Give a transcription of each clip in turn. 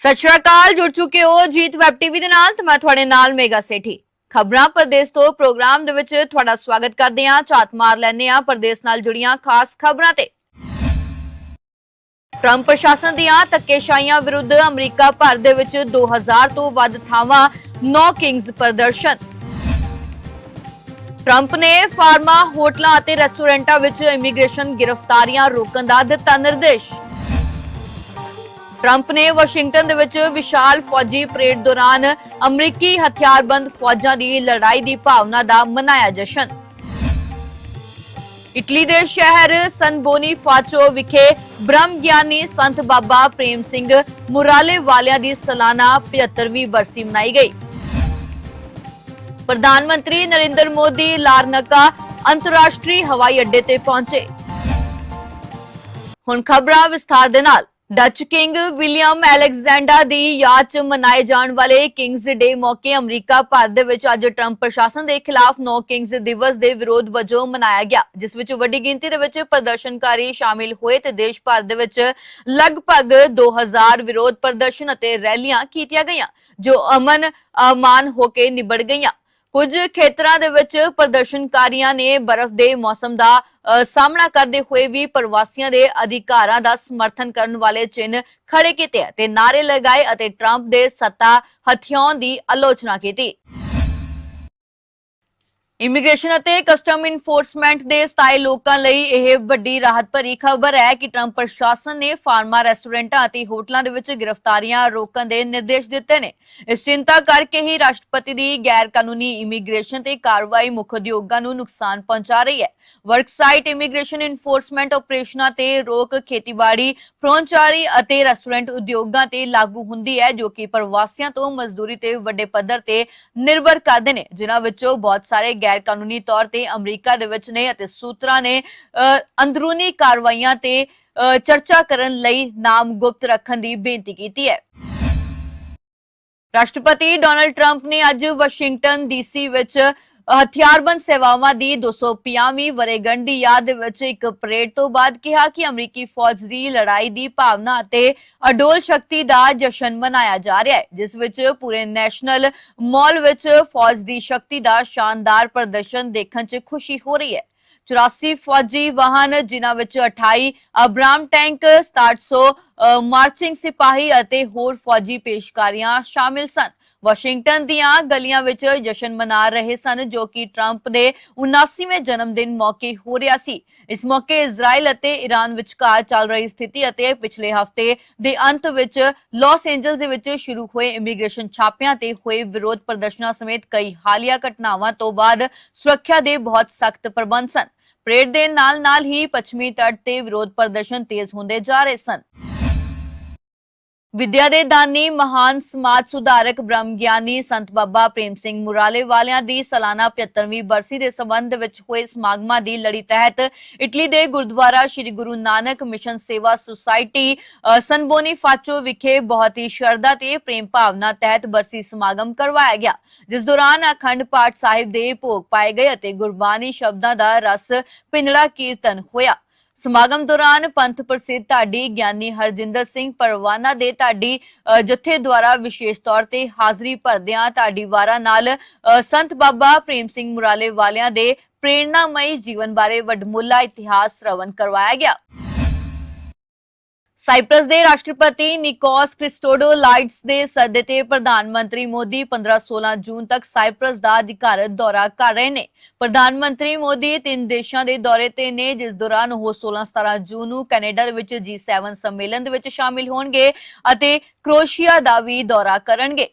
ਸਤਿ ਸ਼੍ਰੀ ਅਕਾਲ, ਜੁੜ ਚੁੱਕੇ ਹੋ ਜੀਤ ਵੈਬ ਟੀਵੀ ਦੇ ਨਾਲ ਤੇ ਮੈਂ ਤੁਹਾਡੇ ਨਾਲ ਮੇਗਾ ਸੇਠੀ। ਖਬਰਾਂ ਪ੍ਰਦੇਸ਼ ਤੋਂ ਪ੍ਰੋਗਰਾਮ ਦੇ ਵਿੱਚ ਤੁਹਾਡਾ ਸਵਾਗਤ ਕਰਦੇ ਹਾਂ, ਝਾਤ ਮਾਰ ਲੈਂਦੇ ਹਾਂ ਪ੍ਰਦੇਸ਼ ਨਾਲ ਜੁੜੀਆਂ ਖਾਸ ਖਬਰਾਂ ਤੇ। ਟਰੰਪ ਪ੍ਰਸ਼ਾਸਨ ਦੀਆਂ ਧੱਕੇਸ਼ਾਹੀਆਂ ਵਿਰੁੱਧ ਅਮਰੀਕਾ ਭਰ ਦੇ ਵਿੱਚ 2000 ਤੋਂ ਵੱਧ ਥਾਵਾਂ ਨੌ ਕਿੰਗਸ ਪ੍ਰਦਰਸ਼ਨ। ਟਰੰਪ ਨੇ ਫਾਰਮਾ, ਹੋਟਲਾਂ ਅਤੇ ਰੈਸਟੋਰੈਂਟਾਂ ਵਿੱਚ ਇਮੀਗ੍ਰੇਸ਼ਨ ਗ੍ਰਿਫਤਾਰੀਆਂ ਰੋਕਣ ਦਾ ਦਿੱਤਾ ਨਿਰਦੇਸ਼। ਟਰੰਪ ਨੇ ਵਾਸ਼ਿੰਗਟਨ ਦੇ ਵਿੱਚ ਵਿਸ਼ਾਲ ਫੌਜੀ ਪਰੇਡ ਦੌਰਾਨ ਅਮਰੀਕੀ ਹਥਿਆਰਬੰਦ ਫੌਜਾਂ ਦੀ ਲੜਾਈ ਦੀ ਭਾਵਨਾ ਦਾ ਮਨਾਇਆ ਜਸ਼ਨ। ਇਟਲੀ ਦੇ ਸ਼ਹਿਰ ਸਨਬੋਨੀ ਫਾਚੋ ਵਿਖੇ ਬ੍ਰਹਮ ਗਿਆਨੀ ਸੰਤ ਬਾਬਾ ਪ੍ਰੇਮ ਸਿੰਘ ਮੁਰਾਲੇ ਵਾਲਿਆਂ ਦੀ ਸਾਲਾਨਾ 75ਵੀਂ ਬਰਸੀ ਮਨਾਈ ਗਈ। ਪ੍ਰਧਾਨ ਮੰਤਰੀ ਨਰਿੰਦਰ ਮੋਦੀ ਲਾਰਨਕਾ ਅੰਤਰਰਾਸ਼ਟਰੀ ਹਵਾਈ ਅੱਡੇ ਤੇ ਪਹੁੰਚੇ। ਹੁਣ ਖਬਰਾਂ ਵਿਸਥਾਰ ਦੇ ਨਾਲ। ਡੱਚ ਕਿੰਗ ਵਿਲੀਅਮ ਅਲੈਗਜ਼ੈਂਡਰ ਦੀ ਯਾਦ 'ਚ ਮਨਾਏ ਜਾਣ ਵਾਲੇ ਕਿੰਗਸ ਡੇ ਮੌਕੇ ਅਮਰੀਕਾ ਭਰ ਦੇ ਵਿੱਚ ਅੱਜ ਟਰੰਪ ਪ੍ਰਸ਼ਾਸਨ ਦੇ ਖਿਲਾਫ ਨੌ ਕਿੰਗਸ ਦਿਵਸ ਦੇ ਵਿਰੋਧ ਵਜੋਂ ਮਨਾਇਆ ਗਿਆ, ਜਿਸ ਵਿੱਚ ਵੱਡੀ ਗਿਣਤੀ ਦੇ ਵਿੱਚ ਪ੍ਰਦਰਸ਼ਨਕਾਰੀ ਸ਼ਾਮਿਲ ਹੋਏ ਤੇ ਦੇਸ਼ ਭਰ ਦੇ ਵਿੱਚ ਲਗਭਗ 2000 ਵਿਰੋਧ ਪ੍ਰਦਰਸ਼ਨ ਅਤੇ ਰੈਲੀਆਂ ਕੀਤੀਆਂ ਗਈਆਂ, ਜੋ ਅਮਨ ਅਮਾਨ ਹੋ ਕੇ ਨਿਬੜ ਗਈਆਂ। ਕੁਝ ਖੇਤਰਾਂ ਦੇ ਵਿੱਚ ਪ੍ਰਦਰਸ਼ਨਕਾਰੀਆਂ ਨੇ ਬਰਫ਼ ਦੇ ਮੌਸਮ ਦਾ ਅ, ਸਾਹਮਣਾ ਕਰਦੇ ਹੋਏ ਵੀ ਪ੍ਰਵਾਸੀਆਂ ਦੇ ਅਧਿਕਾਰਾਂ ਦਾ ਸਮਰਥਨ ਕਰਨ ਵਾਲੇ ਚਿੰਨ੍ਹ ਖੜੇ ਕੀਤੇ ਅਤੇ ਨਾਰੇ ਲਗਾਏ ਅਤੇ ਟਰੰਪ ਦੇ ਸੱਤਾ ਹਥਿਆਉਣ ਦੀ ਆਲੋਚਨਾ ਕੀਤੀ। ਇਮੀਗ੍ਰੇਸ਼ਨ ਅਤੇ ਕਸਟਮ ਇਨਫੋਰਸਮੈਂਟ ਦੇ ਸਥਾਈ ਲੋਕਾਂ ਲਈ ਇਹ ਵੱਡੀ ਰਾਹਤ ਭਰੀ ਖਬਰ ਹੈ ਕਿ ਟਰੰਪ ਪ੍ਰਸ਼ਾਸਨ ਨੇ ਫਾਰਮਾ ਰੈਸਟੋਰੈਂਟਾਂ ਅਤੇ ਹੋਟਲਾਂ ਦੇ ਵਿੱਚ ਗ੍ਰਿਫਤਾਰੀਆਂ ਰੋਕਣ ਦੇ ਨਿਰਦੇਸ਼ ਦਿੱਤੇ ਨੇ। ਇਸ ਚਿੰਤਾ ਕਰਕੇ ਹੀ ਰਾਸ਼ਟਰਪਤੀ ਦੀ ਗੈਰ ਕਾਨੂੰਨੀ ਇਮੀਗ੍ਰੇਸ਼ਨ ਤੇ ਕਾਰਵਾਈ ਮੁੱਖ ਉਦਯੋਗਾਂ ਨੂੰ ਨੁਕਸਾਨ ਪਹੁੰਚਾ ਰਹੀ ਹੈ। ਵਰਕਸਾਈਟ ਇਮੀਗ੍ਰੇਸ਼ਨ ਇਨਫੋਰਸਮੈਂਟ ਆਪਰੇਸ਼ਨਾਂ ਤੇ ਰੋਕ ਖੇਤੀਬਾੜੀ, ਪ੍ਰੋਂਚਾਰੀ ਅਤੇ ਰੈਸਟੋਰੈਂਟ ਉਦਯੋਗਾਂ ਤੇ ਲਾਗੂ ਹੁੰਦੀ ਹੈ, ਜੋ ਕਿ ਪ੍ਰਵਾਸੀਆਂ ਤੋਂ ਮਜ਼ਦੂਰੀ ਤੇ ਵੱਡੇ ਪੱਧਰ ਤੇ ਨਿਰਭਰ ਕਰਦੇ ਨੇ, ਜਿਨ੍ਹਾਂ ਵਿੱਚੋਂ ਬਹੁਤ ਸਾਰੇ ਗੈਰ ਕਾਨੂੰਨੀ ਤੌਰ ਤੇ ਅਮਰੀਕਾ ਦੇ ਵਿੱਚ ਨੇ ਅਤੇ ਸੂਤਰਾਂ ਨੇ ਅ, ਅੰਦਰੂਨੀ ਕਾਰਵਾਈਆਂ ਤੇ ਅ, ਚਰਚਾ ਕਰਨ ਲਈ ਨਾਮ ਗੁਪਤ ਰੱਖਣ ਦੀ ਬੇਨਤੀ ਕੀਤੀ ਹੈ। ਰਾਸ਼ਟਰਪਤੀ ਡੋਨਲਡ ਟਰੰਪ ਨੇ ਅੱਜ ਵਾਸ਼ਿੰਗਟਨ ਡੀਸੀ ਵਿੱਚ ਹਥਿਆਰਬੰਦ ਸੇਵਾਵਾਂ ਦੀ 250ਵੀਂ ਵਰੇਗੰਢ ਦੀ ਯਾਦ ਦੇ ਵਿੱਚ ਇੱਕ ਪਰੇਡ ਤੋਂ ਬਾਅਦ ਕਿਹਾ ਕਿ ਅਮਰੀਕੀ ਫੌਜ ਦੀ ਲੜਾਈ ਦੀ ਭਾਵਨਾ ਅਤੇ ਅਡੋਲ ਸ਼ਕਤੀ ਦਾ ਜਸ਼ਨ ਮਨਾਇਆ ਜਾ ਰਿਹਾ ਹੈ ਜਿਸ ਵਿੱਚ ਪੂਰੇ ਨੈਸ਼ਨਲ ਮਾਲ ਵਿੱਚ ਫੌਜ ਦੀ ਸ਼ਕਤੀ ਦਾ ਸ਼ਾਨਦਾਰ ਪ੍ਰਦਰਸ਼ਨ ਦੇਖਣ 'ਚ ਖੁਸ਼ੀ ਹੋ ਰਹੀ ਹੈ। 84 ਫੌਜੀ ਵਾਹਨ ਜਿਨ੍ਹਾਂ ਵਿੱਚ 28 ਅਬਰਾਮ ਟੈਂਕ 6700 ਅ, ਮਾਰਚਿੰਗ ਸਿਪਾਹੀ ਅਤੇ ਹੋਰ ਫੌਜੀ ਪੇਸ਼ਕਾਰੀਆਂ ਸ਼ਾਮਿਲ ਸਨ। ਵਾਸ਼ਿੰਗਟਨ ਦੀਆਂ ਗਲੀਆਂ ਵਿੱਚ ਜਸ਼ਨ ਮਨਾ ਰਹੇ ਸਨ, ਜੋ ਕਿ ਟਰੰਪ ਦੇ 79ਵੇਂ ਜਨਮ ਦਿਨ ਮੌਕੇ ਹੋ ਰਿਹਾ ਸੀ। ਇਸ ਮੌਕੇ ਇਜ਼ਰਾਈਲ ਅਤੇ ਈਰਾਨ ਵਿਚਕਾਰ ਚੱਲ ਰਹੀ ਸਥਿਤੀ ਅਤੇ ਪਿਛਲੇ ਹਫ਼ਤੇ ਦੇ ਅੰਤ ਵਿੱਚ ਲਾਸ ਐਂਜਲਸ ਦੇ ਵਿੱਚ ਸ਼ੁਰੂ ਹੋਏ ਇਮੀਗ੍ਰੇਸ਼ਨ ਛਾਪਿਆਂ ਤੇ ਹੋਏ ਵਿਰੋਧ ਪ੍ਰਦਰਸ਼ਨਾਂ ਸਮੇਤ ਕਈ ਹਾਲੀਆ ਘਟਨਾਵਾਂ ਤੋਂ ਬਾਅਦ ਸੁਰੱਖਿਆ ਦੇ ਬਹੁਤ ਸਖਤ ਪ੍ਰਬੰਧ ਸਨ। ਪਰੇਡ ਦੇ ਨਾਲ-ਨਾਲ ਹੀ ਪੱਛਮੀ ਤੱਟ ਤੇ ਵਿਰੋਧ ਪ੍ਰਦਰਸ਼ਨ ਤੇਜ਼ ਹੁੰਦੇ ਜਾ ਰਹੇ ਸਨ। ਵਿਦਿਆ ਦੇ ਦਾਨੀ ਮਹਾਨ ਸਮਾਜ ਸੁਧਾਰਕ ਬ੍ਰਹਮ ਗਿਆਨੀ ਸੰਤ ਬਾਬਾ ਪ੍ਰੇਮ ਸਿੰਘ ਮੁਰਾਲੇ ਵਾਲਿਆਂ ਦੀ ਸਾਲਾਨਾ 75ਵੀਂ ਬਰਸੀ ਦੇ ਸੰਬੰਧ ਵਿੱਚ ਹੋਏ ਸਮਾਗਮਾਂ ਦੀ ਲੜੀ ਤਹਿਤ ਇਟਲੀ ਦੇ ਗੁਰਦੁਆਰਾ ਸ੍ਰੀ ਗੁਰੂ ਨਾਨਕ ਮਿਸ਼ਨ ਸੇਵਾ ਸੁਸਾਇਟੀ ਅ, ਸਨਬੋਨੀ ਫਾਚੋ ਵਿਖੇ ਬਹੁਤ ਹੀ ਸ਼ਰਧਾ ਤੇ ਪ੍ਰੇਮ ਭਾਵਨਾ ਤਹਿਤ ਬਰਸੀ ਸਮਾਗਮ ਕਰਵਾਇਆ ਗਿਆ ਜਿਸ ਦੌਰਾਨ ਅਖੰਡ ਪਾਠ ਸਾਹਿਬ ਦੇ ਭੋਗ ਪਾਏ ਗਏ ਅਤੇ ਗੁਰਬਾਣੀ ਸ਼ਬਦਾਂ ਦਾ ਰਸ ਪਿੰਡੜਾ ਕੀਰਤਨ ਹੋਇਆ। ਸਮਾਗਮ ਦੌਰਾਨ ਪੰਥ ਪ੍ਰਸਿੱਧ ਢਾਡੀ ਗਿਆਨੀ ਹਰਜਿੰਦਰ ਸਿੰਘ ਪਰਵਾਨਾ ਦੇ ਢਾਡੀ ਅ, ਜਥੇ ਦੁਆਰਾ ਵਿਸ਼ੇਸ਼ ਤੌਰ ਤੇ ਹਾਜ਼ਰੀ ਭਰਦਿਆਂ ਢਾਡੀ ਵਾਰਾਂ ਨਾਲ ਸੰਤ ਬਾਬਾ ਪ੍ਰੇਮ ਸਿੰਘ ਮੁਰਾਲੇ ਵਾਲਿਆਂ ਦੇ ਪ੍ਰੇਰਣਾਮਈ ਜੀਵਨ ਬਾਰੇ ਵੱਡਮੁੱਲਾ ਇਤਿਹਾਸ ਸ਼੍ਰਵਣ ਕਰਵਾਇਆ ਗਿਆ। ਸਾਈਪ੍ਰਸ ਦੇ ਰਾਸ਼ਟਰਪਤੀ ਨਿਕੋਸ ਕ੍ਰਿਸਟੋਡੋਲਾਈਡਸ ਦੇ ਸੱਦੇ ਤੇ ਪ੍ਰਧਾਨ ਮੰਤਰੀ ਮੋਦੀ 15-16 ਜੂਨ ਤੱਕ ਸਾਈਪ੍ਰਸ ਦਾ ਅਧਿਕਾਰਤ ਦੌਰਾ ਕਰ ਰਹੇ ਨੇ। ਪ੍ਰਧਾਨ ਮੰਤਰੀ ਮੋਦੀ ਤਿੰਨ ਦੇਸ਼ਾਂ ਦੇ ਦੌਰੇ ਤੇ ਨੇ, ਜਿਸ ਦੌਰਾਨ ਉਹ 16-17 ਜੂਨ ਨੂੰ ਕੈਨੇਡਾ ਦੇ ਵਿੱਚ G7 ਸੰਮੇਲਨ ਦੇ ਵਿੱਚ ਸ਼ਾਮਿਲ ਹੋਣਗੇ ਅਤੇ ਕ੍ਰੋਏਸ਼ੀਆ ਦਾ ਵੀ ਦੌਰਾ ਕਰਨਗੇ।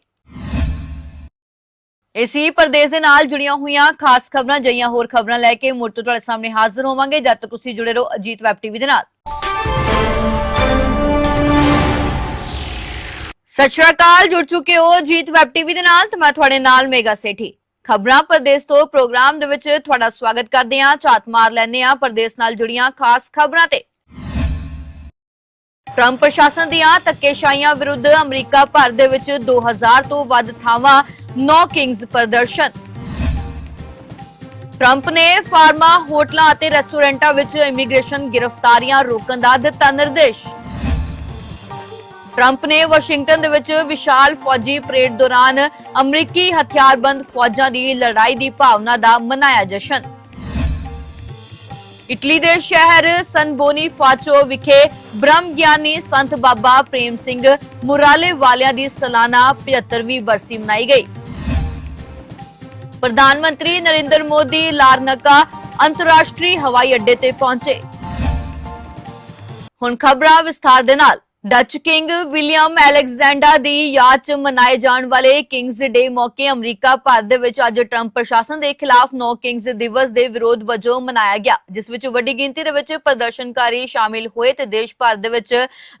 ਇਸੀ ਪ੍ਰਦੇਸ਼ ਦੇ ਨਾਲ ਜੁੜੀਆਂ ਹੋਈਆਂ ਖਾਸ ਖਬਰਾਂ ਜਈਆਂ ਹੋਰ ਖਬਰਾਂ ਲੈ ਕੇ ਮੁੜ ਤੋਂ ਤੁਹਾਡੇ ਸਾਹਮਣੇ ਹਾਜ਼ਰ ਹੋਵਾਂਗੇ। ਜਦ ਤੱਕ ਤੁਸੀਂ ਜੁੜੇ ਰਹੋ ਅਜੀਤ ਵੈਬ ਟੀਵੀ ਦੇ ਨਾਲ। ਸਤਿ ਸ਼੍ਰੀ ਅਕਾਲ, ਜੁੜ ਚੁੱਕੇ ਹੋ ਜੀਤ ਵੈਬ ਟੀਵੀ ਦੇ ਨਾਲ ਤੇ ਮੈਂ ਤੁਹਾਡੇ ਨਾਲ ਮੇਗਾ ਸੇਠੀ। ਖਬਰਾਂ ਪ੍ਰਦੇਸ਼ ਤੋਂ ਪ੍ਰੋਗਰਾਮ ਦੇ ਵਿੱਚ ਤੁਹਾਡਾ ਸਵਾਗਤ ਕਰਦੇ ਹਾਂ, ਝਾਤ ਮਾਰ ਲੈਂਦੇ ਹਾਂ ਪ੍ਰਦੇਸ਼ ਨਾਲ ਜੁੜੀਆਂ ਖਾਸ ਖਬਰਾਂ ਤੇ। ਟਰੰਪ ਪ੍ਰਸ਼ਾਸਨ ਦੀਆਂ ਧੱਕੇਸ਼ਾਹੀਆਂ ਵਿਰੁੱਧ ਅਮਰੀਕਾ ਭਰ ਦੇ ਵਿੱਚ 2000 ਤੋਂ ਵੱਧ ਥਾਵਾਂ, ਨੌ ਕਿੰਗਸ ਪ੍ਰਦਰਸ਼ਨ। ਟਰੰਪ ਨੇ ਫਾਰਮਾ, ਹੋਟਲਾਂ ਅਤੇ ਰੈਸਟੋਰੈਂਟਾਂ ਵਿੱਚ ਇਮੀਗ੍ਰੇਸ਼ਨ ਗ੍ਰਿਫਤਾਰੀਆਂ ਰੋਕਣ ਦਾ ਦਿੱਤਾ ਨਿਰਦੇਸ਼। ਟਰੰਪ ਨੇ ਵਾਸ਼ਿੰਗਟਨ ਦੇ ਵਿੱਚ ਵਿਸ਼ਾਲ ਫੌਜੀ ਪਰੇਡ ਦੌਰਾਨ ਅਮਰੀਕੀ ਹਥਿਆਰਬੰਦ ਫੌਜਾਂ ਦੀ ਲੜਾਈ ਦੀ ਭਾਵਨਾ ਦਾ ਮਨਾਇਆ ਜਸ਼ਨ। ਇਟਲੀ ਦੇ ਸ਼ਹਿਰ ਸਨਬੋਨੀ ਫਾਚੋ ਵਿਖੇ ਬ੍ਰਹਮ ਗਿਆਨੀ ਸੰਤ ਬਾਬਾ ਪ੍ਰੇਮ ਸਿੰਘ ਮੁਰਾਲੇ ਵਾਲਿਆਂ ਦੀ ਸਾਲਾਨਾ 75ਵੀਂ ਬਰਸੀ ਮਨਾਈ ਗਈ। ਪ੍ਰਧਾਨ ਮੰਤਰੀ ਨਰਿੰਦਰ ਮੋਦੀ ਲਾਰਨਕਾ ਅੰਤਰਰਾਸ਼ਟਰੀ ਹਵਾਈ ਅੱਡੇ ਤੇ ਪਹੁੰਚੇ। ਹੁਣ ਖਬਰਾਂ ਵਿਸਥਾਰ ਦੇ ਨਾਲ। ਡੱਚ ਕਿੰਗ ਵਿਲੀਅਮ ਐਲੈਗਜ਼ੈਂਡਰ ਦੀ ਯਾਦ 'ਚ ਮਨਾਏ ਜਾਣ ਵਾਲੇ ਕਿੰਗਸ ਡੇ ਮੌਕੇ ਅਮਰੀਕਾ ਭਰ ਦੇ ਵਿੱਚ ਅੱਜ ਟਰੰਪ ਪ੍ਰਸ਼ਾਸਨ ਦੇ ਖਿਲਾਫ ਨੋ ਕਿੰਗਸ ਦਿਵਸ ਦੇ ਵਿਰੋਧ ਵਜੋਂ ਮਨਾਇਆ ਗਿਆ, ਜਿਸ ਵਿੱਚ ਵੱਡੀ ਗਿਣਤੀ ਦੇ ਵਿੱਚ ਪ੍ਰਦਰਸ਼ਨਕਾਰੀ ਸ਼ਾਮਿਲ ਹੋਏ ਤੇ ਦੇਸ਼ ਭਰ ਦੇ ਵਿੱਚ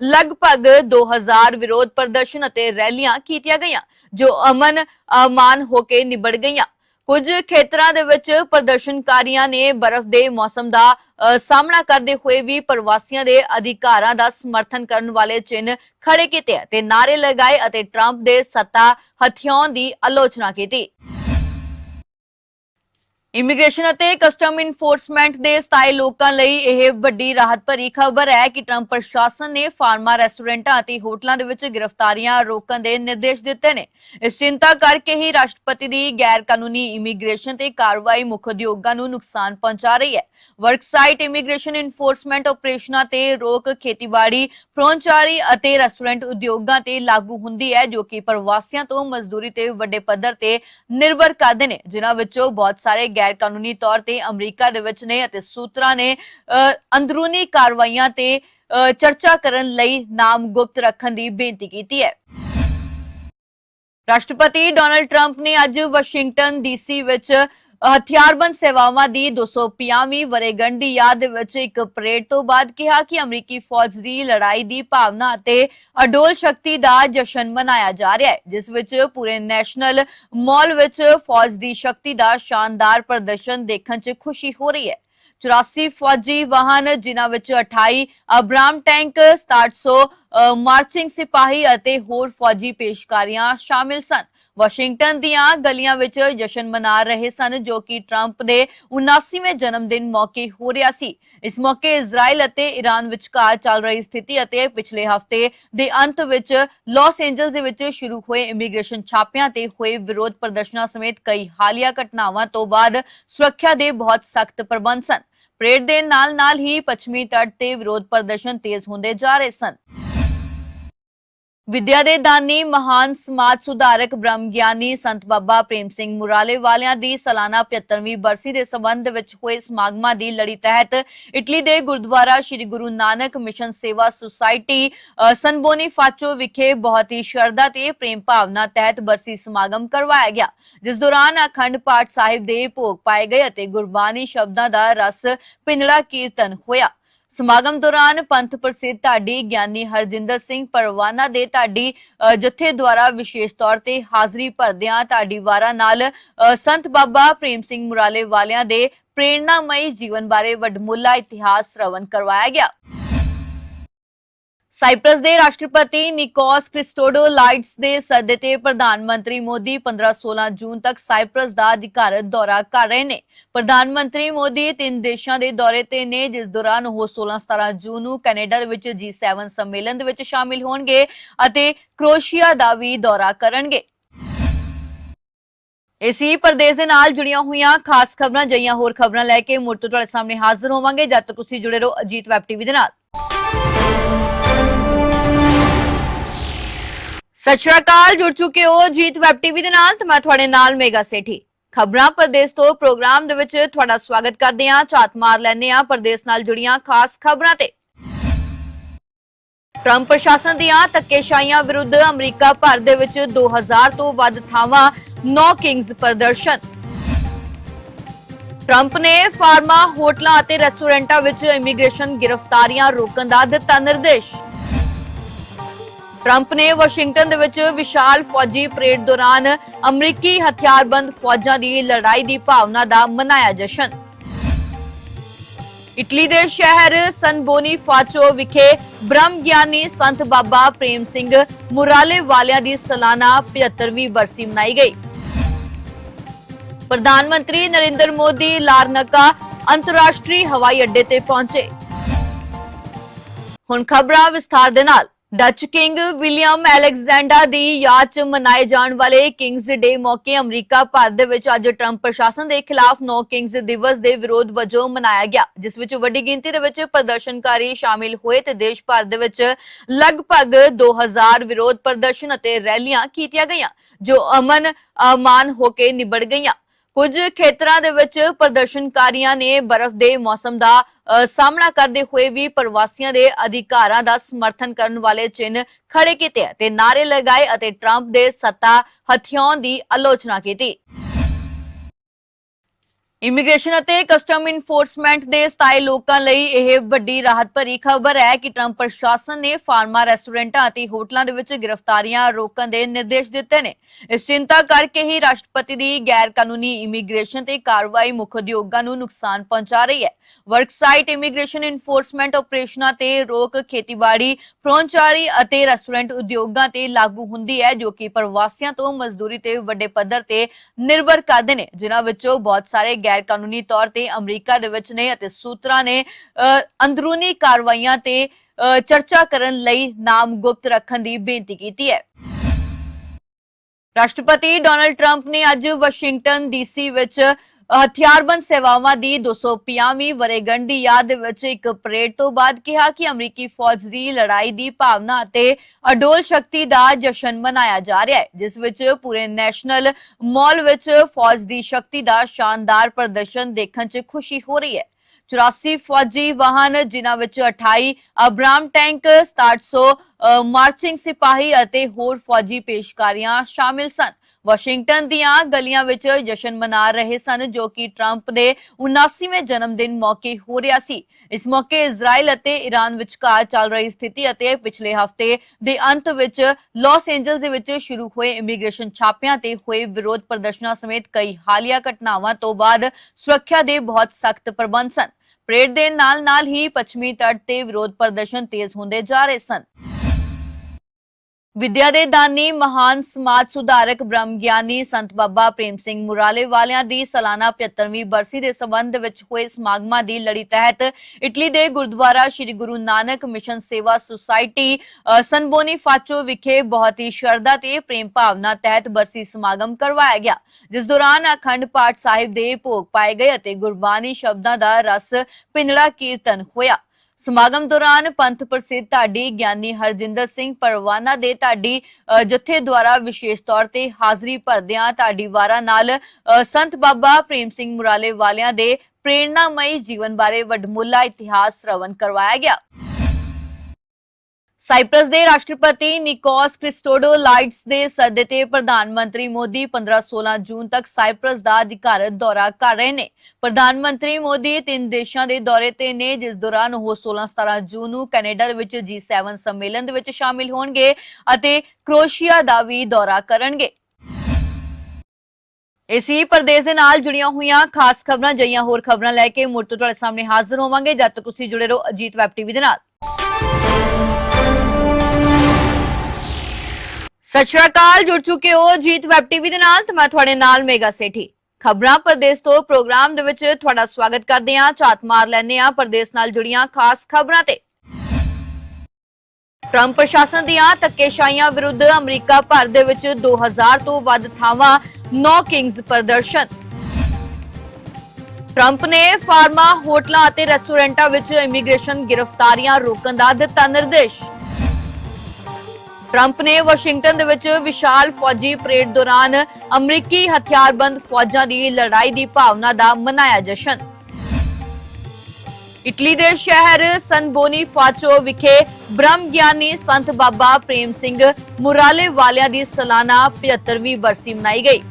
ਲਗਭਗ 2000 ਵਿਰੋਧ ਪ੍ਰਦਰਸ਼ਨ ਅਤੇ ਰੈਲੀਆਂ ਕੀਤੀਆਂ ਗਈਆਂ, ਜੋ ਅਮਨ ਅਮਾਨ ਹੋ ਕੇ ਨਿਬੜ ਗਈਆਂ। ਕੁਝ ਖੇਤਰਾਂ ਦੇ ਵਿੱਚ ਪ੍ਰਦਰਸ਼ਨਕਾਰੀਆਂ ਨੇ ਬਰਫ਼ ਦੇ ਮੌਸਮ ਦਾ ਸਾਹਮਣਾ ਕਰਦੇ ਹੋਏ ਵੀ ਪ੍ਰਵਾਸੀਆਂ ਦੇ ਅਧਿਕਾਰਾਂ ਦਾ ਸਮਰਥਨ ਕਰਨ ਵਾਲੇ ਚਿੰਨ੍ਹ ਖੜੇ ਕੀਤੇ ਤੇ ਨਾਰੇ ਲਗਾਏ ਅਤੇ ਟਰੰਪ ਦੇ ਸੱਤਾ ਹਥਿਆਉਣ ਦੀ ਆਲੋਚਨਾ ਕੀਤੀ। ਇਮੀਗ੍ਰੇਸ਼ਨ ਅਤੇ ਕਸਟਮ ਇਨਫੋਰਸਮੈਂਟ ਦੇ 27 ਲੋਕਾਂ ਲਈ ਇਹ ਵੱਡੀ ਰਾਹਤ ਭਰੀ ਖਬਰ ਹੈ ਕਿ ਟਰੰਪ ਪ੍ਰਸ਼ਾਸਨ ਨੇ ਫਾਰਮਾ ਰੈਸਟੋਰੈਂਟਾਂ ਅਤੇ ਹੋਟਲਾਂ ਦੇ ਵਿੱਚ ਗ੍ਰਿਫਤਾਰੀਆਂ ਰੋਕਣ ਦੇ ਨਿਰਦੇਸ਼ ਦਿੱਤੇ ਨੇ। ਇਸ ਚਿੰਤਾ ਕਰਕੇ ਹੀ ਰਾਸ਼ਟਰਪਤੀ ਦੀ ਗੈਰ ਕਾਨੂੰਨੀ ਇਮੀਗ੍ਰੇਸ਼ਨ ਤੇ ਕਾਰਵਾਈ ਮੁੱਖ ਉਦਯੋਗਾਂ ਨੂੰ ਨੁਕਸਾਨ ਪਹੁੰਚਾ ਰਹੀ ਹੈ। ਵਰਕਸਾਈਟ ਇਮੀਗ੍ਰੇਸ਼ਨ ਇਨਫੋਰਸਮੈਂਟ ਆਪਰੇਸ਼ਨਾਂ ਤੇ ਰੋਕ ਖੇਤੀਬਾੜੀ, ਪ੍ਰੋਂਚਾਰੀ ਅਤੇ ਰੈਸਟੋਰੈਂਟ ਉਦਯੋਗਾਂ ਤੇ ਲਾਗੂ ਹੁੰਦੀ ਹੈ, ਜੋ ਕਿ ਪ੍ਰਵਾਸੀਆਂ ਤੋਂ ਮਜ਼ਦੂਰੀ ਤੇ ਵੱਡੇ ਪੱਧਰ ਤੇ ਨਿਰਭਰ ਕਰਦੇ ਨੇ, ਜਿਨ੍ਹਾਂ ਵਿੱਚੋਂ ਬਹੁਤ ਸਾਰੇ ਗੈਰ ਕਾਨੂੰਨੀ ਤੌਰ ਤੇ ਅਮਰੀਕਾ ਦੇ ਵਿੱਚ ਨੇ ਅਤੇ ਸੂਤਰਾਂ ਨੇ ਅ, ਅੰਦਰੂਨੀ ਕਾਰਵਾਈਆਂ ਤੇ ਚਰਚਾ ਕਰਨ ਲਈ ਨਾਮ ਗੁਪਤ ਰੱਖਣ ਦੀ ਬੇਨਤੀ ਕੀਤੀ ਹੈ। ਰਾਸ਼ਟਰਪਤੀ ਡੋਨਲਡ ਟਰੰਪ ਨੇ ਅੱਜ ਵਾਸ਼ਿੰਗਟਨ ਡੀਸੀ ਵਿੱਚ ਹਥਿਆਰਬੰਦ ਸੇਵਾਵਾਂ ਦੀ 250ਵੀਂ ਵਰੇਗੰਢ ਦੀ ਯਾਦ ਵਿੱਚ ਇੱਕ ਪਰੇਡ ਤੋਂ ਬਾਅਦ ਕਿਹਾ ਕਿ ਅਮਰੀਕੀ ਫੌਜ ਦੀ ਲੜਾਈ ਦੀ ਭਾਵਨਾ ਅਤੇ ਅਡੋਲ ਸ਼ਕਤੀ ਦਾ ਜਸ਼ਨ ਮਨਾਇਆ ਜਾ ਰਿਹਾ ਹੈ ਜਿਸ ਵਿੱਚ ਪੂਰੇ ਨੈਸ਼ਨਲ ਮਾਲ ਵਿੱਚ ਫੌਜ ਦੀ ਸ਼ਕਤੀ ਦਾ ਸ਼ਾਨਦਾਰ ਪ੍ਰਦਰਸ਼ਨ ਦੇਖਣ 'ਚ ਖੁਸ਼ੀ ਹੋ ਰਹੀ ਹੈ। 84 ਫੌਜੀ ਵਾਹਨ ਜਿਨ੍ਹਾਂ ਵਿੱਚ 28 ਅਬਰਾਮ ਟੈਂਕ 6700 ਅ, ਮਾਰਚਿੰਗ ਸਿਪਾਹੀ ਅਤੇ ਹੋਰ ਫੌਜੀ ਪੇਸ਼ਕਾਰੀਆਂ ਸ਼ਾਮਿਲ ਸਨ। ਵਾਸ਼ਿੰਗਟਨ ਦੀਆਂ ਗਲੀਆਂ ਵਿੱਚ ਜਸ਼ਨ ਮਨਾ ਰਹੇ ਸਨ, ਜੋ ਕਿ ਟਰੰਪ ਦੇ 79ਵੇਂ ਜਨਮ ਦਿਨ ਮੌਕੇ ਹੋ ਰਿਹਾ ਸੀ। ਇਸ ਮੌਕੇ ਇਜ਼ਰਾਈਲ ਅਤੇ ਈਰਾਨ ਵਿਚਕਾਰ ਚੱਲ ਰਹੀ ਸਥਿਤੀ ਅਤੇ ਪਿਛਲੇ ਹਫ਼ਤੇ ਦੇ ਅੰਤ ਵਿੱਚ ਲਾਸ ਐਂਜਲਸ ਦੇ ਵਿੱਚ ਸ਼ੁਰੂ ਹੋਏ ਇਮੀਗ੍ਰੇਸ਼ਨ ਛਾਪਿਆਂ ਤੇ ਹੋਏ ਵਿਰੋਧ ਪ੍ਰਦਰਸ਼ਨਾਂ ਸਮੇਤ ਕਈ ਹਾਲੀਆ ਘਟਨਾਵਾਂ ਤੋਂ ਬਾਅਦ ਸੁਰੱਖਿਆ ਦੇ ਬਹੁਤ ਸਖਤ ਪ੍ਰਬੰਧ ਸਨ। ਪਰੇਡ ਦੇ ਨਾਲ-ਨਾਲ ਹੀ ਪੱਛਮੀ ਤੱਟ ਤੇ ਵਿਰੋਧ ਪ੍ਰਦਰਸ਼ਨ ਤੇਜ਼ ਹੁੰਦੇ ਜਾ ਰਹੇ ਸਨ। ਵਿਦਿਆ ਦੇ ਦਾਨੀ ਮਹਾਨ ਸਮਾਜ ਸੁਧਾਰਕ ਬ੍ਰਹਮ ਗਿਆਨੀ ਸੰਤ ਬਾਬਾ ਪ੍ਰੇਮ ਸਿੰਘ ਮੁਰਾਲੇ ਵਾਲਿਆਂ ਦੀ ਸਾਲਾਨਾ 75ਵੀਂ ਬਰਸੀ ਦੇ ਸੰਬੰਧ ਵਿੱਚ ਹੋਏ ਸਮਾਗਮਾਂ ਦੀ ਲੜੀ ਤਹਿਤ ਇਟਲੀ ਦੇ ਗੁਰਦੁਆਰਾ ਸ੍ਰੀ ਗੁਰੂ ਨਾਨਕ ਮਿਸ਼ਨ ਸੇਵਾ ਸੁਸਾਇਟੀ ਅ, ਸਨਬੋਨੀ ਫਾਚੋ ਵਿਖੇ ਬਹੁਤ ਹੀ ਸ਼ਰਧਾ ਤੇ ਪ੍ਰੇਮ ਭਾਵਨਾ ਤਹਿਤ ਬਰਸੀ ਸਮਾਗਮ ਕਰਵਾਇਆ ਗਿਆ ਜਿਸ ਦੌਰਾਨ ਅਖੰਡ ਪਾਠ ਸਾਹਿਬ ਦੇ ਭੋਗ ਪਾਏ ਗਏ ਅਤੇ ਗੁਰਬਾਣੀ ਸ਼ਬਦਾਂ ਦਾ ਰਸ ਪਿੰਡੜਾ ਕੀਰਤਨ ਹੋਇਆ। ਸਮਾਗਮ ਦੌਰਾਨ ਪੰਥ ਪ੍ਰਸਿੱਧ ਢਾਡੀ ਗਿਆਨੀ ਹਰਜਿੰਦਰ ਸਿੰਘ ਪਰਵਾਨਾ ਦੇ ਢਾਡੀ ਜਥੇ ਦੁਆਰਾ ਵਿਸ਼ੇਸ਼ ਤੌਰ ਤੇ ਹਾਜ਼ਰੀ ਭਰਦਿਆਂ ਢਾਡੀ ਵਾਰਾਂ ਨਾਲ ਸੰਤ ਬਾਬਾ ਪ੍ਰੇਮ ਸਿੰਘ ਮੁਰਾਲੇ ਵਾਲਿਆਂ ਦੇ ਪ੍ਰੇਰਣਾਮਈ ਜੀਵਨ ਬਾਰੇ ਵੱਡਮੁੱਲਾ ਇਤਿਹਾਸ ਸ਼੍ਰਵਣ ਕਰਵਾਇਆ ਗਿਆ। ਸਾਈਪ੍ਰਸ ਦੇ ਰਾਸ਼ਟਰਪਤੀ ਨਿਕੋਸ ਕ੍ਰਿਸਟੋਡੋ ਲਾਈਟਸ ਦੇ ਸੱਦੇ ਤੇ ਪ੍ਰਧਾਨ ਮੰਤਰੀ ਮੋਦੀ 15-16 ਜੂਨ ਤੱਕ ਸਾਈਪ੍ਰਸ ਦਾ ਅਧਿਕਾਰਤ ਦੌਰਾ ਕਰ ਰਹੇ ਨੇ। ਪ੍ਰਧਾਨ ਮੰਤਰੀ ਮੋਦੀ ਤਿੰਨ ਦੇਸ਼ਾਂ ਦੇ ਦੌਰੇ ਤੇ ਨੇ, ਜਿਸ ਦੌਰਾਨ ਉਹ 16-17 ਜੂਨ ਨੂੰ ਕੈਨੇਡਾ ਦੇ ਵਿੱਚ G7 ਸੰਮੇਲਨ ਦੇ ਵਿੱਚ ਸ਼ਾਮਿਲ ਹੋਣਗੇ ਅਤੇ ਕ੍ਰੋਏਸ਼ੀਆ ਦਾ ਵੀ ਦੌਰਾ ਕਰਨਗੇ। ਇਸੀ ਪ੍ਰਦੇਸ਼ ਦੇ ਨਾਲ ਜੁੜੀਆਂ ਹੋਈਆਂ ਖਾਸ ਖਬਰਾਂ, ਜਈਆਂ ਹੋਰ ਖਬਰਾਂ ਲੈ ਕੇ ਮੁੜ ਤੋਂ ਤੁਹਾਡੇ ਸਾਹਮਣੇ ਹਾਜ਼ਰ ਹੋਵਾਂਗੇ। ਜਦ ਤੱਕ ਤੁਸੀਂ ਜੁੜੇ ਰਹੋ ਅਜੀਤ ਵੈਬ ਟੀਵੀ ਦੇ ਨਾਲ। ਸਤਿ ਸ਼੍ਰੀ ਅਕਾਲ, ਜੁੜ ਚੁੱਕੇ ਹੋ ਜੀਤ ਵੈਬ ਟੀਵੀ ਦੇ ਨਾਲ ਤੇ ਮੈਂ ਤੁਹਾਡੇ ਨਾਲ ਮੇਗਾ ਸੇਠੀ। ਖਬਰਾਂ ਪ੍ਰਦੇਸ਼ ਤੋਂ ਪ੍ਰੋਗਰਾਮ ਦੇ ਵਿੱਚ ਤੁਹਾਡਾ ਸਵਾਗਤ ਕਰਦੇ ਹਾਂ, ਝਾਤ ਮਾਰ ਲੈਂਦੇ ਹਾਂ ਪ੍ਰਦੇਸ਼ ਨਾਲ ਜੁੜੀਆਂ ਖਾਸ ਖਬਰਾਂ ਤੇ। ਟਰੰਪ ਪ੍ਰਸ਼ਾਸਨ ਦੀਆਂ ਧੱਕੇਸ਼ਾਹੀਆਂ ਵਿਰੁੱਧ ਅਮਰੀਕਾ ਭਰ ਦੇ ਵਿੱਚ 2000 ਤੋਂ ਵੱਧ ਥਾਵਾਂ, ਨੌ ਕਿੰਗਸ ਪ੍ਰਦਰਸ਼ਨ। ਟਰੰਪ ਨੇ ਫਾਰਮਾ, ਹੋਟਲਾਂ ਅਤੇ ਰੈਸਟੋਰੈਂਟਾਂ ਵਿੱਚ ਇਮੀਗ੍ਰੇਸ਼ਨ ਗ੍ਰਿਫਤਾਰੀਆਂ ਰੋਕਣ ਦਾ ਦਿੱਤਾ ਨਿਰਦੇਸ਼। ਟਰੰਪ ਨੇ ਵਾਸ਼ਿੰਗਟਨ ਦੇ ਵਿੱਚ ਵਿਸ਼ਾਲ ਫੌਜੀ ਪਰੇਡ ਦੌਰਾਨ ਅਮਰੀਕੀ ਹਥਿਆਰਬੰਦ ਫੌਜਾਂ ਦੀ ਲੜਾਈ ਦੀ ਭਾਵਨਾ ਦਾ ਮਨਾਇਆ ਜਸ਼ਨ। ਇਟਲੀ ਦੇ ਸ਼ਹਿਰ ਸਨਬੋਨੀ ਫਾਚੋ ਵਿਖੇ ਬ੍ਰਹਮ ਗਿਆਨੀ ਸੰਤ ਬਾਬਾ ਪ੍ਰੇਮ ਸਿੰਘ ਮੁਰਾਲੇ ਵਾਲਿਆਂ ਦੀ ਸਾਲਾਨਾ 75ਵੀਂ ਬਰਸੀ ਮਨਾਈ ਗਈ। ਪ੍ਰਧਾਨ ਮੰਤਰੀ ਨਰਿੰਦਰ ਮੋਦੀ ਲਾਰਨਕਾ ਅੰਤਰਰਾਸ਼ਟਰੀ ਹਵਾਈ ਅੱਡੇ ਤੇ ਪਹੁੰਚੇ। ਹੁਣ ਖਬਰਾਂ ਵਿਸਥਾਰ ਦੇ ਨਾਲ। ਡੱਚ ਕਿੰਗ ਵਿਲੀਅਮ ਅਲੈਗਜ਼ੈਂਡਰ ਦੀ ਯਾਦ 'ਚ ਮਨਾਏ ਜਾਣ ਵਾਲੇ ਕਿੰਗਸ ਡੇ ਮੌਕੇ ਅਮਰੀਕਾ ਭਰ ਦੇ ਵਿੱਚ ਅੱਜ ਟਰੰਪ ਪ੍ਰਸ਼ਾਸਨ ਦੇ ਖਿਲਾਫ ਨੋ ਕਿੰਗਸ ਦਿਵਸ ਦੇ ਵਿਰੋਧ ਵਜੋਂ ਮਨਾਇਆ ਗਿਆ, ਜਿਸ ਵਿੱਚ ਵੱਡੀ ਗਿਣਤੀ ਦੇ ਵਿੱਚ ਪ੍ਰਦਰਸ਼ਨਕਾਰੀ ਸ਼ਾਮਿਲ ਹੋਏ ਤੇ ਦੇਸ਼ ਭਰ ਦੇ ਵਿੱਚ ਲਗਭਗ 2000 ਵਿਰੋਧ ਪ੍ਰਦਰਸ਼ਨ ਅਤੇ ਰੈਲੀਆਂ ਕੀਤੀਆਂ ਗਈਆਂ, ਜੋ ਅਮਨ ਅਮਾਨ ਹੋ ਕੇ ਨਿਬੜ ਗਈਆਂ। ਕੁਝ ਖੇਤਰਾਂ ਦੇ ਵਿੱਚ ਪ੍ਰਦਰਸ਼ਨਕਾਰੀਆਂ ਨੇ ਬਰਫ਼ ਦੇ ਮੌਸਮ ਦਾ ਸਾਹਮਣਾ ਕਰਦੇ ਹੋਏ ਵੀ ਪ੍ਰਵਾਸੀਆਂ ਦੇ ਅਧਿਕਾਰਾਂ ਦਾ ਸਮਰਥਨ ਕਰਨ ਵਾਲੇ ਚਿੰਨ੍ਹ ਖੜੇ ਕੀਤੇ ਤੇ ਨਾਰੇ ਲਗਾਏ ਅਤੇ ਟਰੰਪ ਦੇ ਸੱਤਾ ਹਥਿਆਉਣ ਦੀ ਆਲੋਚਨਾ ਕੀਤੀ। ਇਮੀਗ੍ਰੇਸ਼ਨ ਅਤੇ ਕਸਟਮ ਇਨਫੋਰਸਮੈਂਟ ਦੇ 27 ਲੋਕਾਂ ਲਈ ਇਹ ਵੱਡੀ ਰਾਹਤ ਭਰੀ ਖਬਰ ਹੈ ਕਿ ਟਰੰਪ ਪ੍ਰਸ਼ਾਸਨ ਨੇ ਫਾਰਮਾ ਰੈਸਟੋਰੈਂਟਾਂ ਅਤੇ ਹੋਟਲਾਂ ਦੇ ਵਿੱਚ ਗ੍ਰਿਫਤਾਰੀਆਂ ਰੋਕਣ ਦੇ ਨਿਰਦੇਸ਼ ਦਿੱਤੇ ਨੇ। ਇਸ ਚਿੰਤਾ ਕਰਕੇ ਹੀ ਰਾਸ਼ਟਰਪਤੀ ਦੀ ਗੈਰ ਕਾਨੂੰਨੀ ਇਮੀਗ੍ਰੇਸ਼ਨ ਤੇ ਕਾਰਵਾਈ ਮੁੱਖ ਉਦਯੋਗਾਂ ਨੂੰ ਨੁਕਸਾਨ ਪਹੁੰਚਾ ਰਹੀ ਹੈ। ਵਰਕਸਾਈਟ ਇਮੀਗ੍ਰੇਸ਼ਨ ਇਨਫੋਰਸਮੈਂਟ ਆਪਰੇਸ਼ਨਾਂ ਤੇ ਰੋਕ ਖੇਤੀਬਾੜੀ ਪਹੁੰਚਾਰੀ ਅਤੇ ਰੈਸਟੋਰੈਂਟ ਉਦਯੋਗਾਂ ਤੇ ਲਾਗੂ ਹੁੰਦੀ ਹੈ, ਜੋ ਕਿ ਪ੍ਰਵਾਸੀਆਂ ਤੋਂ ਮਜ਼ਦੂਰੀ ਤੇ ਵੱਡੇ ਪੱਧਰ ਤੇ ਨਿਰਭਰ ਕਰਦੇ ਨੇ, ਜਿਨ੍ਹਾਂ ਵਿੱਚੋਂ ਬਹੁਤ ਸਾਰੇ ਗੈਰ ਕਾਨੂੰਨੀ ਤੌਰ ਤੇ ਅਮਰੀਕਾ ਦੇ ਵਿੱਚ ਨੇ ਅਤੇ ਸੂਤਰਾਂ ਨੇ ਅ, ਅੰਦਰੂਨੀ ਕਾਰਵਾਈਆਂ ਤੇ ਚਰਚਾ ਕਰਨ ਲਈ ਨਾਮ ਗੁਪਤ ਰੱਖਣ ਦੀ ਬੇਨਤੀ ਕੀਤੀ ਹੈ। ਰਾਸ਼ਟਰਪਤੀ ਡੋਨਲਡ ਟਰੰਪ ਨੇ ਅੱਜ ਵਾਸ਼ਿੰਗਟਨ ਡੀਸੀ ਵਿੱਚ ਹਥਿਆਰਬੰਦ ਸੇਵਾਵਾਂ ਦੀ 250ਵੀਂ ਵਰੇਗੰਢ ਦੀ ਯਾਦ ਵਿੱਚ ਇੱਕ ਪਰੇਡ ਤੋਂ ਬਾਅਦ ਕਿਹਾ ਕਿ ਅਮਰੀਕੀ ਫੌਜ ਦੀ ਲੜਾਈ ਦੀ ਭਾਵਨਾ ਅਤੇ ਅਡੋਲ ਸ਼ਕਤੀ ਦਾ ਜਸ਼ਨ ਮਨਾਇਆ ਜਾ ਰਿਹਾ ਹੈ ਜਿਸ ਵਿੱਚ ਪੂਰੇ ਨੈਸ਼ਨਲ ਮਾਲ ਵਿੱਚ ਫੌਜ ਦੀ ਸ਼ਕਤੀ ਦਾ ਸ਼ਾਨਦਾਰ ਪ੍ਰਦਰਸ਼ਨ ਦੇਖਣ 'ਚ ਖੁਸ਼ੀ ਹੋ ਰਹੀ ਹੈ। 84 ਫੌਜੀ ਵਾਹਨ ਜਿਨ੍ਹਾਂ ਵਿੱਚ 28 ਅਬਰਾਮ ਟੈਂਕ 6700 ਅ, ਮਾਰਚਿੰਗ ਸਿਪਾਹੀ ਅਤੇ ਹੋਰ ਫੌਜੀ ਪੇਸ਼ਕਾਰੀਆਂ ਸ਼ਾਮਿਲ ਸਨ। ਵਾਸ਼ਿੰਗਟਨ ਦੀਆਂ ਗਲੀਆਂ ਵਿੱਚ ਜਸ਼ਨ ਮਨਾ ਰਹੇ ਸਨ, ਜੋ ਕਿ ਟਰੰਪ ਦੇ 79ਵੇਂ ਜਨਮ ਦਿਨ ਮੌਕੇ ਹੋ ਰਿਹਾ ਸੀ। ਇਸ ਮੌਕੇ ਇਜ਼ਰਾਈਲ ਅਤੇ ਈਰਾਨ ਵਿਚਕਾਰ ਚੱਲ ਰਹੀ ਸਥਿਤੀ ਅਤੇ ਪਿਛਲੇ ਹਫ਼ਤੇ ਦੇ ਅੰਤ ਵਿੱਚ ਲਾਸ ਐਂਜਲਸ ਦੇ ਵਿੱਚ ਸ਼ੁਰੂ ਹੋਏ ਇਮੀਗ੍ਰੇਸ਼ਨ ਛਾਪਿਆਂ ਤੇ ਹੋਏ ਵਿਰੋਧ ਪ੍ਰਦਰਸ਼ਨਾਂ ਸਮੇਤ ਕਈ ਹਾਲੀਆ ਘਟਨਾਵਾਂ ਤੋਂ ਬਾਅਦ ਸੁਰੱਖਿਆ ਦੇ ਬਹੁਤ ਸਖਤ ਪ੍ਰਬੰਧ ਸਨ। ਪਰੇਡ ਦੇ ਨਾਲ-ਨਾਲ ਹੀ ਪੱਛਮੀ ਤੱਟ ਤੇ ਵਿਰੋਧ ਪ੍ਰਦਰਸ਼ਨ ਤੇਜ਼ ਹੁੰਦੇ ਜਾ ਰਹੇ ਸਨ। ਵਿਦਿਆ ਦੇ ਦਾਨੀ ਮਹਾਨ ਸਮਾਜ ਸੁਧਾਰਕ ਬ੍ਰਹਮ ਗਿਆਨੀ ਸੰਤ ਬਾਬਾ ਪ੍ਰੇਮ ਸਿੰਘ ਮੁਰਾਲੇ ਵਾਲਿਆਂ ਦੀ ਸਾਲਾਨਾ 75ਵੀਂ ਬਰਸੀ ਦੇ ਸੰਬੰਧ ਵਿੱਚ ਹੋਏ ਸਮਾਗਮਾਂ ਦੀ ਲੜੀ ਤਹਿਤ ਇਟਲੀ ਦੇ ਗੁਰਦੁਆਰਾ ਸ੍ਰੀ ਗੁਰੂ ਨਾਨਕ ਮਿਸ਼ਨ ਸੇਵਾ ਸੁਸਾਇਟੀ ਅ, ਸਨਬੋਨੀ ਫਾਚੋ ਵਿਖੇ ਬਹੁਤ ਹੀ ਸ਼ਰਧਾ ਤੇ ਪ੍ਰੇਮ ਭਾਵਨਾ ਤਹਿਤ ਬਰਸੀ ਸਮਾਗਮ ਕਰਵਾਇਆ ਗਿਆ ਜਿਸ ਦੌਰਾਨ ਅਖੰਡ ਪਾਠ ਸਾਹਿਬ ਦੇ ਭੋਗ ਪਾਏ ਗਏ ਅਤੇ ਗੁਰਬਾਣੀ ਸ਼ਬਦਾਂ ਦਾ ਰਸ ਪਿੰਡੜਾ ਕੀਰਤਨ ਹੋਇਆ। ਸਮਾਗਮ ਦੌਰਾਨ ਪੰਥ ਪ੍ਰਸਿੱਧ ਢਾਡੀ ਗਿਆਨੀ ਹਰਜਿੰਦਰ ਸਿੰਘ ਪਰਵਾਨਾ ਦੇ ਢਾਡੀ ਅ, ਜਥੇ ਦੁਆਰਾ ਵਿਸ਼ੇਸ਼ ਤੌਰ ਤੇ ਹਾਜ਼ਰੀ ਭਰਦਿਆਂ ਢਾਡੀ ਵਾਰਾਂ ਨਾਲ ਅ, ਸੰਤ ਬਾਬਾ ਪ੍ਰੇਮ ਸਿੰਘ ਮੁਰਾਲੇ ਵਾਲਿਆਂ ਦੇ ਪ੍ਰੇਰਣਾਮਈ ਜੀਵਨ ਬਾਰੇ ਵੱਡਮੁੱਲਾ ਇਤਿਹਾਸ ਸ਼੍ਰਵਣ ਕਰਵਾਇਆ ਗਿਆ। ਸਾਈਪ੍ਰਸ ਦੇ ਰਾਸ਼ਟਰਪਤੀ ਨਿਕੋਸ ਕ੍ਰਿਸਟੋਡੋ ਲਾਈਟਸ ਦੇ ਸੱਦੇ ਤੇ ਪ੍ਰਧਾਨ ਮੰਤਰੀ ਮੋਦੀ 15-16 ਜੂਨ ਤੱਕ ਸਾਈਪ੍ਰਸ ਦਾ ਅਧਿਕਾਰਤ ਦੌਰਾ ਕਰ ਰਹੇ ਨੇ। ਪ੍ਰਧਾਨ ਮੰਤਰੀ ਮੋਦੀ ਤਿੰਨ ਦੇਸ਼ਾਂ ਦੇ ਦੌਰੇ ਤੇ ਨੇ, ਜਿਸ ਦੌਰਾਨ ਉਹ 16-17 ਜੂਨ ਨੂੰ ਕੈਨੇਡਾ ਦੇ ਵਿੱਚ G7 ਸੰਮੇਲਨ ਦੇ ਵਿੱਚ ਸ਼ਾਮਿਲ ਹੋਣਗੇ ਅਤੇ ਕ੍ਰੋਏਸ਼ੀਆ ਦਾ ਵੀ ਦੌਰਾ ਕਰਨਗੇ। ਇਸੀ ਪ੍ਰਦੇਸ਼ ਦੇ ਨਾਲ ਜੁੜੀਆਂ ਹੋਈਆਂ ਖਾਸ ਖਬਰਾਂ ਜਈਆਂ ਹੋਰ ਖਬਰਾਂ ਲੈ ਕੇ ਮੁੜ ਤੋਂ ਤੁਹਾਡੇ ਸਾਹਮਣੇ ਹਾਜ਼ਰ ਹੋਵਾਂਗੇ। ਜਦ ਤੱਕ ਤੁਸੀਂ ਜੁੜੇ ਰਹੋ ਅਜੀਤ ਵੈਬ ਟੀਵੀ ਦੇ ਨਾਲ। ਸਤਿ ਸ਼੍ਰੀ ਅਕਾਲ, ਜੁੜ ਚੁੱਕੇ ਹੋ ਜੀਤ ਵੈਬ ਟੀਵੀ ਦੇ ਨਾਲ ਤੇ ਮੈਂ ਤੁਹਾਡੇ ਨਾਲ ਮੇਗਾ ਸੇਠੀ। ਖਬਰਾਂ ਪ੍ਰਦੇਸ਼ ਤੋਂ ਪ੍ਰੋਗਰਾਮ ਦੇ ਵਿੱਚ ਤੁਹਾਡਾ ਸਵਾਗਤ ਕਰਦੇ ਹਾਂ, ਝਾਤ ਮਾਰ ਲੈਂਦੇ ਹਾਂ ਪ੍ਰਦੇਸ਼ ਨਾਲ ਜੁੜੀਆਂ ਖਾਸ ਖਬਰਾਂ ਤੇ। ਟਰੰਪ ਪ੍ਰਸ਼ਾਸਨ ਦੀਆਂ ਧੱਕੇਸ਼ਾਹੀਆਂ ਵਿਰੁੱਧ ਅਮਰੀਕਾ ਭਰ ਦੇ ਵਿੱਚ 2000 ਤੋਂ ਵੱਧ ਥਾਵਾਂ, ਨੌ ਕਿੰਗਸ ਪ੍ਰਦਰਸ਼ਨ। ਟਰੰਪ ਨੇ ਫਾਰਮਾ, ਹੋਟਲਾਂ ਅਤੇ ਰੈਸਟੋਰੈਂਟਾਂ ਵਿੱਚ ਇਮੀਗ੍ਰੇਸ਼ਨ ਗ੍ਰਿਫਤਾਰੀਆਂ ਰੋਕਣ ਦਾ ਦਿੱਤਾ ਨਿਰਦੇਸ਼। ਟਰੰਪ ਨੇ ਵਾਸ਼ਿੰਗਟਨ ਦੇ ਵਿੱਚ ਵਿਸ਼ਾਲ ਫੌਜੀ ਪਰੇਡ ਦੌਰਾਨ ਅਮਰੀਕੀ ਹਥਿਆਰਬੰਦ ਫੌਜਾਂ ਦੀ ਲੜਾਈ ਦੀ ਭਾਵਨਾ ਦਾ ਮਨਾਇਆ ਜਸ਼ਨ। ਇਟਲੀ ਦੇ ਸ਼ਹਿਰ ਸਨਬੋਨੀ ਫਾਚੋ ਵਿਖੇ ਬ੍ਰਹਮ ਗਿਆਨੀ ਸੰਤ ਬਾਬਾ ਪ੍ਰੇਮ ਸਿੰਘ ਮੁਰਾਲੇ ਵਾਲਿਆਂ ਦੀ ਸਾਲਾਨਾ 75ਵੀਂ ਬਰਸੀ ਮਨਾਈ ਗਈ।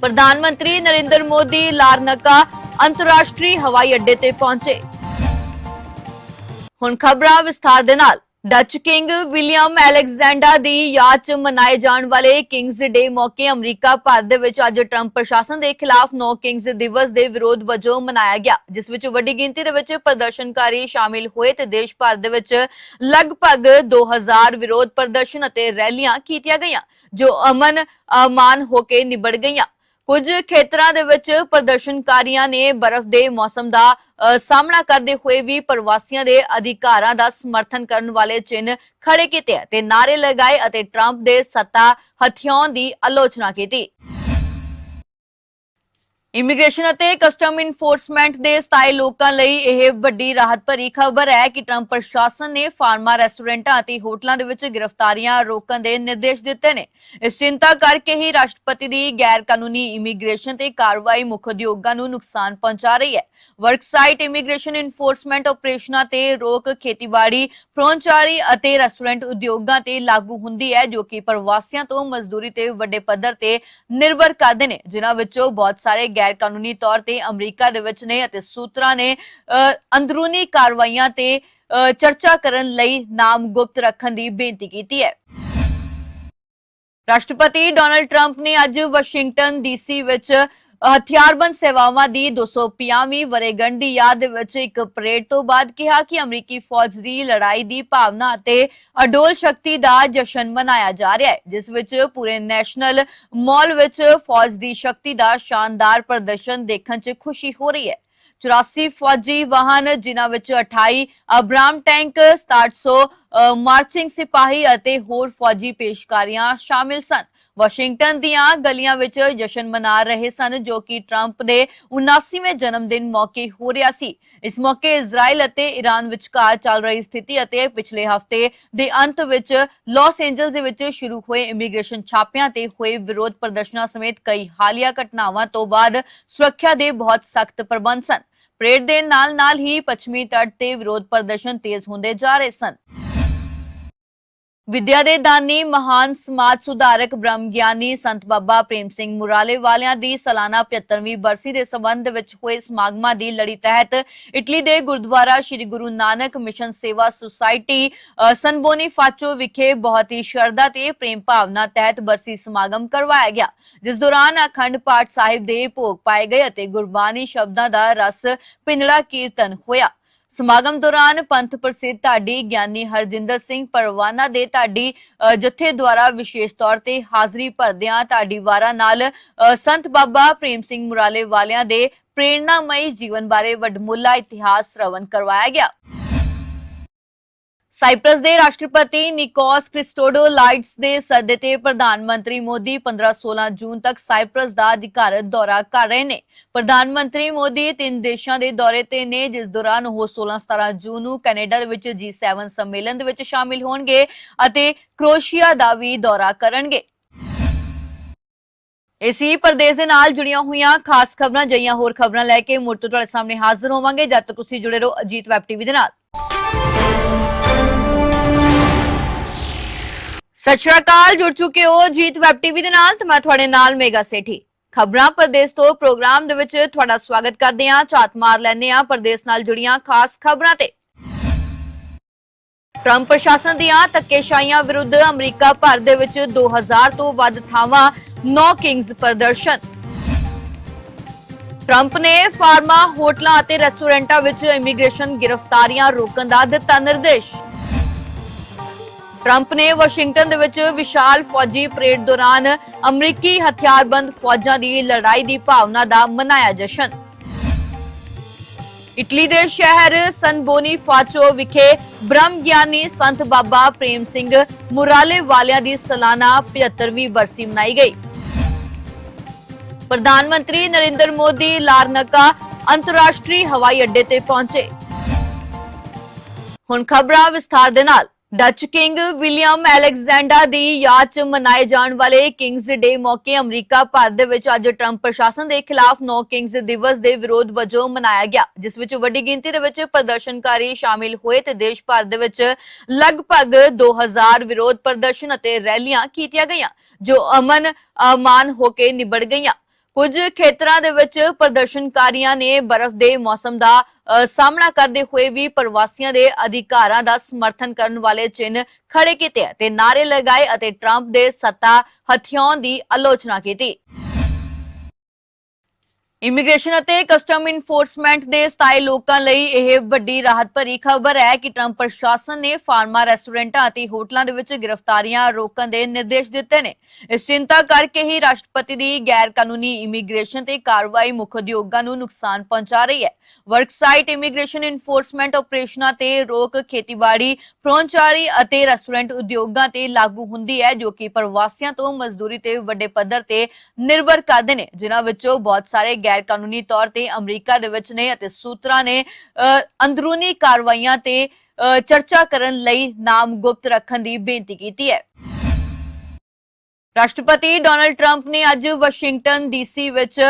ਪ੍ਰਧਾਨ ਮੰਤਰੀ ਨਰਿੰਦਰ ਮੋਦੀ ਲਾਰਨਕਾ ਅੰਤਰਰਾਸ਼ਟਰੀ ਹਵਾਈ ਅੱਡੇ ਤੇ ਪਹੁੰਚੇ। ਹੁਣ ਖਬਰਾਂ ਵਿਸਥਾਰ ਦੇ ਨਾਲ। ਡੱਚ ਕਿੰਗ ਵਿਲੀਅਮ ਅਲੈਗਜ਼ੈਂਡਰ ਦੀ ਯਾਦ 'ਚ ਮਨਾਏ ਜਾਣ ਵਾਲੇ ਕਿੰਗਸ ਡੇ ਮੌਕੇ ਅਮਰੀਕਾ ਭਰ ਦੇ ਵਿੱਚ ਅੱਜ ਟਰੰਪ ਪ੍ਰਸ਼ਾਸਨ ਦੇ ਖਿਲਾਫ ਨੋ ਕਿੰਗਸ ਦਿਵਸ ਦੇ ਵਿਰੋਧ ਵਜੋਂ ਮਨਾਇਆ ਗਿਆ, ਜਿਸ ਵਿੱਚ ਵੱਡੀ ਗਿਣਤੀ ਦੇ ਵਿੱਚ ਪ੍ਰਦਰਸ਼ਨਕਾਰੀ ਸ਼ਾਮਿਲ ਹੋਏ ਤੇ ਦੇਸ਼ ਭਰ ਦੇ ਵਿੱਚ ਲਗਭਗ 2000 ਵਿਰੋਧ ਪ੍ਰਦਰਸ਼ਨ ਅਤੇ ਰੈਲੀਆਂ ਕੀਤੀਆਂ ਗਈਆਂ, ਜੋ ਅਮਨ ਅਮਾਨ ਹੋ ਕੇ ਨਿਬੜ ਗਈਆਂ। ਕੁਝ ਖੇਤਰਾਂ ਦੇ ਵਿੱਚ ਪ੍ਰਦਰਸ਼ਨਕਾਰੀਆਂ ਨੇ ਬਰਫ਼ ਦੇ ਮੌਸਮ ਦਾ ਸਾਹਮਣਾ ਕਰਦੇ ਹੋਏ ਵੀ ਪ੍ਰਵਾਸੀਆਂ ਦੇ ਅਧਿਕਾਰਾਂ ਦਾ ਸਮਰਥਨ ਕਰਨ ਵਾਲੇ ਚਿੰਨ੍ਹ ਖੜੇ ਕੀਤੇ ਹੈ ਤੇ ਨਾਰੇ ਲਗਾਏ ਅਤੇ ਟਰੰਪ ਦੇ ਸੱਤਾ ਹਥਿਆਉਣ ਦੀ ਆਲੋਚਨਾ ਕੀਤੀ। ਇਮੀਗ੍ਰੇਸ਼ਨ ਅਤੇ ਕਸਟਮ ਇਨਫੋਰਸਮੈਂਟ ਦੇ 27 ਲੋਕਾਂ ਲਈ ਇਹ ਵੱਡੀ ਰਾਹਤ ਭਰੀ ਖਬਰ ਹੈ ਕਿ ਟਰੰਪ ਪ੍ਰਸ਼ਾਸਨ ਨੇ ਫਾਰਮਾ ਰੈਸਟੋਰੈਂਟਾਂ ਅਤੇ ਹੋਟਲਾਂ ਦੇ ਵਿੱਚ ਗ੍ਰਿਫਤਾਰੀਆਂ ਰੋਕਣ ਦੇ ਨਿਰਦੇਸ਼ ਦਿੱਤੇ ਨੇ। ਇਸ ਚਿੰਤਾ ਕਰਕੇ ਹੀ ਰਾਸ਼ਟਰਪਤੀ ਦੀ ਗੈਰ ਕਾਨੂੰਨੀ ਇਮੀਗ੍ਰੇਸ਼ਨ ਤੇ ਕਾਰਵਾਈ ਮੁੱਖ ਉਦਯੋਗਾਂ ਨੂੰ ਨੁਕਸਾਨ ਪਹੁੰਚਾ ਰਹੀ ਹੈ। ਵਰਕਸਾਈਟ ਇਮੀਗ੍ਰੇਸ਼ਨ ਇਨਫੋਰਸਮੈਂਟ ਆਪਰੇਸ਼ਨਾਂ ਤੇ ਰੋਕ ਖੇਤੀਬਾੜੀ ਪ੍ਰੋਂਚਾਰੀ ਅਤੇ ਰੈਸਟੋਰੈਂਟ ਉਦਯੋਗਾਂ ਤੇ ਲਾਗੂ ਹੁੰਦੀ ਹੈ, ਜੋ ਕਿ ਪ੍ਰਵਾਸੀਆਂ ਤੋਂ ਮਜ਼ਦੂਰੀ ਤੇ ਵੱਡੇ ਪੱਧਰ ਤੇ ਨਿਰਭਰ ਕਰਦੇ ਨੇ, ਜਿਨ੍ਹਾਂ ਵਿੱਚੋਂ ਬਹੁਤ ਸਾਰੇ ਗੈਰ ਕਾਨੂੰਨੀ ਤੌਰ ਤੇ ਅਮਰੀਕਾ ਦੇ ਵਿੱਚ ਨੇ ਅਤੇ ਸੂਤਰਾਂ ਨੇ ਅ, ਅੰਦਰੂਨੀ ਕਾਰਵਾਈਆਂ ਤੇ ਅ, ਚਰਚਾ ਕਰਨ ਲਈ ਨਾਮ ਗੁਪਤ ਰੱਖਣ ਦੀ ਬੇਨਤੀ ਕੀਤੀ ਹੈ। ਰਾਸ਼ਟਰਪਤੀ ਡੋਨਲਡ ਟਰੰਪ ਨੇ ਅੱਜ ਵਾਸ਼ਿੰਗਟਨ ਡੀਸੀ ਵਿੱਚ ਹਥਿਆਰਬੰਦ ਸੇਵਾਵਾਂ ਦੀ 250ਵੀਂ ਵਰੇਗੰਢ ਦੀ ਯਾਦ ਵਿੱਚ ਇੱਕ ਪਰੇਡ ਤੋਂ ਬਾਅਦ ਕਿਹਾ ਕਿ ਅਮਰੀਕੀ ਫੌਜ ਦੀ ਲੜਾਈ ਦੀ ਭਾਵਨਾ ਅਤੇ ਅਡੋਲ ਸ਼ਕਤੀ ਦਾ ਜਸ਼ਨ ਮਨਾਇਆ ਜਾ ਰਿਹਾ ਹੈ ਜਿਸ ਵਿੱਚ ਪੂਰੇ ਨੈਸ਼ਨਲ ਮਾਲ ਵਿੱਚ ਫੌਜ ਦੀ ਸ਼ਕਤੀ ਦਾ ਸ਼ਾਨਦਾਰ ਪ੍ਰਦਰਸ਼ਨ ਦੇਖਣ 'ਚ ਖੁਸ਼ੀ ਹੋ ਰਹੀ ਹੈ। 84 ਫੌਜੀ ਵਾਹਨ ਜਿਨ੍ਹਾਂ ਵਿੱਚ 28 ਅਬਰਾਮ ਟੈਂਕ 6700 ਅ, ਮਾਰਚਿੰਗ ਸਿਪਾਹੀ ਅਤੇ ਹੋਰ ਫੌਜੀ ਪੇਸ਼ਕਾਰੀਆਂ ਸ਼ਾਮਿਲ ਸਨ। ਵਾਸ਼ਿੰਗਟਨ ਦੀਆਂ ਗਲੀਆਂ ਵਿੱਚ ਜਸ਼ਨ ਮਨਾ ਰਹੇ ਸਨ, ਜੋ ਕਿ ਟਰੰਪ ਦੇ 79ਵੇਂ ਜਨਮ ਦਿਨ ਮੌਕੇ ਹੋ ਰਿਹਾ ਸੀ। ਇਸ ਮੌਕੇ ਇਜ਼ਰਾਈਲ ਅਤੇ ਈਰਾਨ ਵਿਚਕਾਰ ਚੱਲ ਰਹੀ ਸਥਿਤੀ ਅਤੇ ਪਿਛਲੇ ਹਫ਼ਤੇ ਦੇ ਅੰਤ ਵਿੱਚ ਲਾਸ ਐਂਜਲਸ ਦੇ ਵਿੱਚ ਸ਼ੁਰੂ ਹੋਏ ਇਮੀਗ੍ਰੇਸ਼ਨ ਛਾਪਿਆਂ ਤੇ ਹੋਏ ਵਿਰੋਧ ਪ੍ਰਦਰਸ਼ਨਾਂ ਸਮੇਤ ਕਈ ਹਾਲੀਆ ਘਟਨਾਵਾਂ ਤੋਂ ਬਾਅਦ ਸੁਰੱਖਿਆ ਦੇ ਬਹੁਤ ਸਖਤ ਪ੍ਰਬੰਧ ਸਨ। ਪਰੇਡ ਦੇ ਨਾਲ-ਨਾਲ ਹੀ ਪੱਛਮੀ ਤੱਟ ਤੇ ਵਿਰੋਧ ਪ੍ਰਦਰਸ਼ਨ ਤੇਜ਼ ਹੁੰਦੇ ਜਾ ਰਹੇ ਸਨ। ਵਿਦਿਆ ਦੇ ਦਾਨੀ ਮਹਾਨ ਸਮਾਜ ਸੁਧਾਰਕ ਬ੍ਰਹਮ ਗਿਆਨੀ ਸੰਤ ਬਾਬਾ ਪ੍ਰੇਮ ਸਿੰਘ ਮੁਰਾਲੇ ਵਾਲਿਆਂ ਦੀ ਸਾਲਾਨਾ 75ਵੀਂ ਬਰਸੀ ਦੇ ਸੰਬੰਧ ਵਿੱਚ ਹੋਏ ਸਮਾਗਮਾਂ ਦੀ ਲੜੀ ਤਹਿਤ ਇਟਲੀ ਦੇ ਗੁਰਦੁਆਰਾ ਸ੍ਰੀ ਗੁਰੂ ਨਾਨਕ ਮਿਸ਼ਨ ਸੇਵਾ ਸੁਸਾਇਟੀ ਅ, ਸਨਬੋਨੀ ਫਾਚੋ ਵਿਖੇ ਬਹੁਤ ਹੀ ਸ਼ਰਧਾ ਤੇ ਪ੍ਰੇਮ ਭਾਵਨਾ ਤਹਿਤ ਬਰਸੀ ਸਮਾਗਮ ਕਰਵਾਇਆ ਗਿਆ ਜਿਸ ਦੌਰਾਨ ਅਖੰਡ ਪਾਠ ਸਾਹਿਬ ਦੇ ਭੋਗ ਪਾਏ ਗਏ ਅਤੇ ਗੁਰਬਾਣੀ ਸ਼ਬਦਾਂ ਦਾ ਰਸ ਪਿੰਜੜਾ ਕੀਰਤਨ ਹੋਇਆ। ਸਮਾਗਮ ਦੌਰਾਨ ਪੰਥ ਪ੍ਰਸਿੱਧ ਢਾਡੀ ਗਿਆਨੀ ਹਰਜਿੰਦਰ ਸਿੰਘ ਪਰਵਾਨਾ ਦੇ ਢਾਡੀ ਜਥੇ ਦੁਆਰਾ ਵਿਸ਼ੇਸ਼ ਤੌਰ ਤੇ ਹਾਜ਼ਰੀ ਭਰਦਿਆਂ ਢਾਡੀ ਵਾਰਾਂ ਨਾਲ ਸੰਤ ਬਾਬਾ ਪ੍ਰੇਮ ਸਿੰਘ ਮੁਰਾਲੇ ਵਾਲਿਆਂ ਦੇ ਪ੍ਰੇਰਣਾਮਈ ਜੀਵਨ ਬਾਰੇ ਵੱਡਮੁੱਲਾ ਇਤਿਹਾਸ ਸ਼੍ਰਵਣ ਕਰਵਾਇਆ ਗਿਆ। ਸਾਈਪ੍ਰਸ ਦੇ ਰਾਸ਼ਟਰਪਤੀ ਨਿਕੋਸ ਕ੍ਰਿਸਟੋਡੋਲਾਈਡਸ ਦੇ ਸੱਦੇ ਤੇ ਪ੍ਰਧਾਨ ਮੰਤਰੀ ਮੋਦੀ 15-16 ਜੂਨ ਤੱਕ ਸਾਈਪ੍ਰਸ ਦਾ ਅਧਿਕਾਰਤ ਦੌਰਾ ਕਰ ਰਹੇ ਨੇ। ਪ੍ਰਧਾਨ ਮੰਤਰੀ ਮੋਦੀ ਤਿੰਨ ਦੇਸ਼ਾਂ ਦੇ ਦੌਰੇ ਤੇ ਨੇ, ਜਿਸ ਦੌਰਾਨ ਉਹ 16-17 ਜੂਨ ਨੂੰ ਕੈਨੇਡਾ ਦੇ ਵਿੱਚ G7 ਸੰਮੇਲਨ ਦੇ ਵਿੱਚ ਸ਼ਾਮਿਲ ਹੋਣਗੇ ਅਤੇ ਕ੍ਰੋਏਸ਼ੀਆ ਦਾ ਵੀ ਦੌਰਾ ਕਰਨਗੇ। ਇਸੀ ਪ੍ਰਦੇਸ਼ ਦੇ ਨਾਲ ਜੁੜੀਆਂ ਹੋਈਆਂ ਖਾਸ ਖਬਰਾਂ ਜਈਆਂ ਹੋਰ ਖਬਰਾਂ ਲੈ ਕੇ ਮੁੜ ਤੋਂ ਤੁਹਾਡੇ ਸਾਹਮਣੇ ਹਾਜ਼ਰ ਹੋਵਾਂਗੇ। ਜਦ ਤੱਕ ਤੁਸੀਂ ਜੁੜੇ ਰਹੋ ਅਜੀਤ ਵੈਬ ਟੀਵੀ ਦੇ ਨਾਲ। ਸਤਿ ਸ਼੍ਰੀ ਅਕਾਲ, ਜੁੜ ਚੁੱਕੇ ਹੋ ਜੀਤ ਵੈਬ ਟੀਵੀ ਦੇ ਨਾਲ ਤੇ ਮੈਂ ਤੁਹਾਡੇ ਨਾਲ ਮੇਗਾ ਸੇਠੀ। ਖਬਰਾਂ ਪ੍ਰਦੇਸ਼ ਤੋਂ ਪ੍ਰੋਗਰਾਮ ਦੇ ਵਿੱਚ ਤੁਹਾਡਾ ਸਵਾਗਤ ਕਰਦੇ ਹਾਂ, ਝਾਤ ਮਾਰ ਲੈਂਦੇ ਹਾਂ ਪ੍ਰਦੇਸ਼ ਨਾਲ ਜੁੜੀਆਂ ਖਾਸ ਖਬਰਾਂ ਤੇ। ਟਰੰਪ ਪ੍ਰਸ਼ਾਸਨ ਦੀਆਂ ਧੱਕੇਸ਼ਾਹੀਆਂ ਵਿਰੁੱਧ ਅਮਰੀਕਾ ਭਰ ਦੇ ਵਿੱਚ 2000 ਤੋਂ ਵੱਧ ਥਾਵਾਂ, ਨੌ ਕਿੰਗਸ ਪ੍ਰਦਰਸ਼ਨ। ਟਰੰਪ ਨੇ ਫਾਰਮਾ, ਹੋਟਲਾਂ ਅਤੇ ਰੈਸਟੋਰੈਂਟਾਂ ਵਿੱਚ ਇਮੀਗ੍ਰੇਸ਼ਨ ਗ੍ਰਿਫਤਾਰੀਆਂ ਰੋਕਣ ਦਾ ਦਿੱਤਾ ਨਿਰਦੇਸ਼। ਟਰੰਪ ਨੇ ਵਾਸ਼ਿੰਗਟਨ ਦੇ ਵਿੱਚ ਵਿਸ਼ਾਲ ਫੌਜੀ ਪਰੇਡ ਦੌਰਾਨ ਅਮਰੀਕੀ ਹਥਿਆਰਬੰਦ ਫੌਜਾਂ ਦੀ ਲੜਾਈ ਦੀ ਭਾਵਨਾ ਦਾ ਮਨਾਇਆ ਜਸ਼ਨ। ਇਟਲੀ ਦੇ ਸ਼ਹਿਰ ਸਨਬੋਨੀ ਫਾਚੋ ਵਿਖੇ ਬ੍ਰਹਮ ਗਿਆਨੀ ਸੰਤ ਬਾਬਾ ਪ੍ਰੇਮ ਸਿੰਘ ਮੁਰਾਲੇ ਵਾਲਿਆਂ ਦੀ ਸਾਲਾਨਾ 75ਵੀਂ ਬਰਸੀ ਮਨਾਈ ਗਈ। ਪ੍ਰਧਾਨ ਮੰਤਰੀ ਨਰਿੰਦਰ ਮੋਦੀ ਲਾਰਨਕਾ ਅੰਤਰਰਾਸ਼ਟਰੀ ਹਵਾਈ ਅੱਡੇ ਤੇ ਪਹੁੰਚੇ। ਹੁਣ ਖਬਰਾਂ ਵਿਸਥਾਰ ਦੇ ਨਾਲ। ਡੱਚ ਕਿੰਗ ਵਿਲੀਅਮ ਅਲੈਗਜ਼ੈਂਡਰ ਦੀ ਯਾਦ 'ਚ ਮਨਾਏ ਜਾਣ ਵਾਲੇ ਕਿੰਗਸ ਡੇ ਮੌਕੇ ਅਮਰੀਕਾ ਭਰ ਦੇ ਵਿੱਚ ਅੱਜ ਟਰੰਪ ਪ੍ਰਸ਼ਾਸਨ ਦੇ ਖਿਲਾਫ ਨੌ ਕਿੰਗਸ ਦਿਵਸ ਦੇ ਵਿਰੋਧ ਵਜੋਂ ਮਨਾਇਆ ਗਿਆ, ਜਿਸ ਵਿੱਚ ਵੱਡੀ ਗਿਣਤੀ ਦੇ ਵਿੱਚ ਪ੍ਰਦਰਸ਼ਨਕਾਰੀ ਸ਼ਾਮਿਲ ਹੋਏ ਤੇ ਦੇਸ਼ ਭਰ ਦੇ ਵਿੱਚ ਲਗਭਗ 2000 ਵਿਰੋਧ ਪ੍ਰਦਰਸ਼ਨ ਅਤੇ ਰੈਲੀਆਂ ਕੀਤੀਆਂ ਗਈਆਂ, ਜੋ ਅਮਨ ਅਮਾਨ ਹੋ ਕੇ ਨਿਬੜ ਗਈਆਂ। ਕੁਝ ਖੇਤਰਾਂ ਦੇ ਵਿੱਚ ਪ੍ਰਦਰਸ਼ਨਕਾਰੀਆਂ ਨੇ ਬਰਫ਼ ਦੇ ਮੌਸਮ ਦਾ ਸਾਹਮਣਾ ਕਰਦੇ ਹੋਏ ਵੀ ਪ੍ਰਵਾਸੀਆਂ ਦੇ ਅਧਿਕਾਰਾਂ ਦਾ ਸਮਰਥਨ ਕਰਨ ਵਾਲੇ ਚਿੰਨ੍ਹ ਖੜੇ ਕੀਤੇ ਹੈ ਤੇ ਨਾਰੇ ਲਗਾਏ ਅਤੇ ਟਰੰਪ ਦੇ ਸੱਤਾ ਹਥਿਆਉਣ ਦੀ ਆਲੋਚਨਾ ਕੀਤੀ। ਇਮੀਗ੍ਰੇਸ਼ਨ ਅਤੇ ਕਸਟਮ ਇਨਫੋਰਸਮੈਂਟ ਦੇ ਸਥਾਈ ਲੋਕਾਂ ਲਈ ਇਹ ਵੱਡੀ ਰਾਹਤ ਭਰੀ ਖਬਰ ਹੈ ਕਿ ਟਰੰਪ ਪ੍ਰਸ਼ਾਸਨ ਨੇ ਫਾਰਮਾ ਰੈਸਟੋਰੈਂਟਾਂ ਅਤੇ ਹੋਟਲਾਂ ਦੇ ਵਿੱਚ ਗ੍ਰਿਫਤਾਰੀਆਂ ਰੋਕਣ ਦੇ ਨਿਰਦੇਸ਼ ਦਿੱਤੇ ਨੇ। ਇਸ ਚਿੰਤਾ ਕਰਕੇ ਹੀ ਰਾਸ਼ਟਰਪਤੀ ਦੀ ਗੈਰ ਕਾਨੂੰਨੀ ਇਮੀਗ੍ਰੇਸ਼ਨ ਤੇ ਕਾਰਵਾਈ ਮੁੱਖ ਉਦਯੋਗਾਂ ਨੂੰ ਨੁਕਸਾਨ ਪਹੁੰਚਾ ਰਹੀ ਹੈ। ਵਰਕਸਾਈਟ ਇਮੀਗ੍ਰੇਸ਼ਨ ਇਨਫੋਰਸਮੈਂਟ ਆਪਰੇਸ਼ਨਾਂ ਤੇ ਰੋਕ ਖੇਤੀਬਾੜੀ, ਪਰੋਂਚਾਰੀ ਅਤੇ ਰੈਸਟੋਰੈਂਟ ਉਦਯੋਗਾਂ ਤੇ ਲਾਗੂ ਹੁੰਦੀ ਹੈ, ਜੋ ਕਿ ਪ੍ਰਵਾਸੀਆਂ ਤੋਂ ਮਜ਼ਦੂਰੀ ਤੇ ਵੱਡੇ ਪੱਧਰ ਤੇ ਨਿਰਭਰ ਕਰਦੇ ਨੇ, ਜਿਨ੍ਹਾਂ ਵਿੱਚੋਂ ਬਹੁਤ ਸਾਰੇ ਗੈਰ ਕਾਨੂੰਨੀ ਤੌਰ ਤੇ ਅਮਰੀਕਾ ਦੇ ਵਿੱਚ ਨੇ ਅਤੇ ਸੂਤਰਾਂ ਨੇ ਅ, ਅੰਦਰੂਨੀ ਕਾਰਵਾਈਆਂ ਤੇ ਅ, ਚਰਚਾ ਕਰਨ ਲਈ ਨਾਮ ਗੁਪਤ ਰੱਖਣ ਦੀ ਬੇਨਤੀ ਕੀਤੀ ਹੈ। ਰਾਸ਼ਟਰਪਤੀ ਡੋਨਲਡ ਟਰੰਪ ਨੇ ਅੱਜ ਵਾਸ਼ਿੰਗਟਨ ਡੀਸੀ ਵਿੱਚ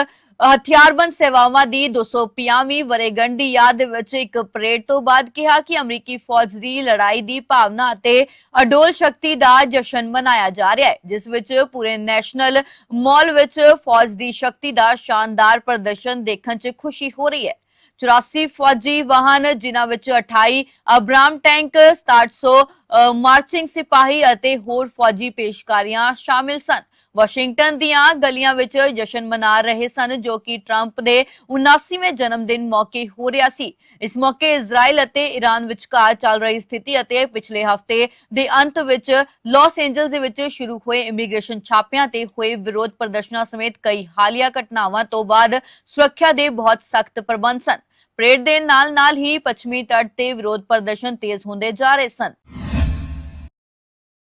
ਹਥਿਆਰਬੰਦ ਸੇਵਾਵਾਂ ਦੀ 250ਵੀਂ ਵਰੇਗੰਢ ਦੀ ਯਾਦ ਦੇ ਵਿੱਚ ਇੱਕ ਪਰੇਡ ਤੋਂ ਬਾਅਦ ਕਿਹਾ ਕਿ ਅਮਰੀਕੀ ਫੌਜ ਦੀ ਲੜਾਈ ਦੀ ਭਾਵਨਾ ਅਤੇ ਅਡੋਲ ਸ਼ਕਤੀ ਦਾ ਜਸ਼ਨ ਮਨਾਇਆ ਜਾ ਰਿਹਾ ਹੈ ਜਿਸ ਵਿੱਚ ਪੂਰੇ ਨੈਸ਼ਨਲ ਮਾਲ ਵਿੱਚ ਫੌਜ ਦੀ ਸ਼ਕਤੀ ਦਾ ਸ਼ਾਨਦਾਰ ਪ੍ਰਦਰਸ਼ਨ ਦੇਖਣ 'ਚ ਖੁਸ਼ੀ ਹੋ ਰਹੀ ਹੈ। 84 ਫੌਜੀ ਵਾਹਨ ਜਿਨ੍ਹਾਂ ਵਿੱਚ 28 ਅਬਰਾਮ ਟੈਂਕ 6700 ਅ, ਮਾਰਚਿੰਗ ਸਿਪਾਹੀ ਅਤੇ ਹੋਰ ਫੌਜੀ ਪੇਸ਼ਕਾਰੀਆਂ ਸ਼ਾਮਿਲ ਸਨ। ਵਾਸ਼ਿੰਗਟਨ ਦੀਆਂ ਗਲੀਆਂ ਵਿੱਚ ਜਸ਼ਨ ਮਨਾ ਰਹੇ ਸਨ, ਜੋ ਕਿ ਟਰੰਪ ਦੇ 79ਵੇਂ ਜਨਮ ਦਿਨ ਮੌਕੇ ਹੋ ਰਿਹਾ ਸੀ। ਇਸ ਮੌਕੇ ਇਜ਼ਰਾਈਲ ਅਤੇ ਈਰਾਨ ਵਿਚਕਾਰ ਚੱਲ ਰਹੀ ਸਥਿਤੀ ਅਤੇ ਪਿਛਲੇ ਹਫ਼ਤੇ ਦੇ ਅੰਤ ਵਿੱਚ ਲਾਸ ਐਂਜਲਸ ਦੇ ਵਿੱਚ ਸ਼ੁਰੂ ਹੋਏ ਇਮੀਗ੍ਰੇਸ਼ਨ ਛਾਪਿਆਂ ਤੇ ਹੋਏ ਵਿਰੋਧ ਪ੍ਰਦਰਸ਼ਨਾਂ ਸਮੇਤ ਕਈ ਹਾਲੀਆ ਘਟਨਾਵਾਂ ਤੋਂ ਬਾਅਦ ਸੁਰੱਖਿਆ ਦੇ ਬਹੁਤ ਸਖਤ ਪ੍ਰਬੰਧ ਸਨ। ਪਰੇਡ ਦੇ ਨਾਲ ਨਾਲ ਹੀ ਪੱਛਮੀ ਤੱਟ ਤੇ ਵਿਰੋਧ ਪ੍ਰਦਰਸ਼ਨ ਤੇਜ਼ ਹੁੰਦੇ ਜਾ ਰਹੇ ਸਨ।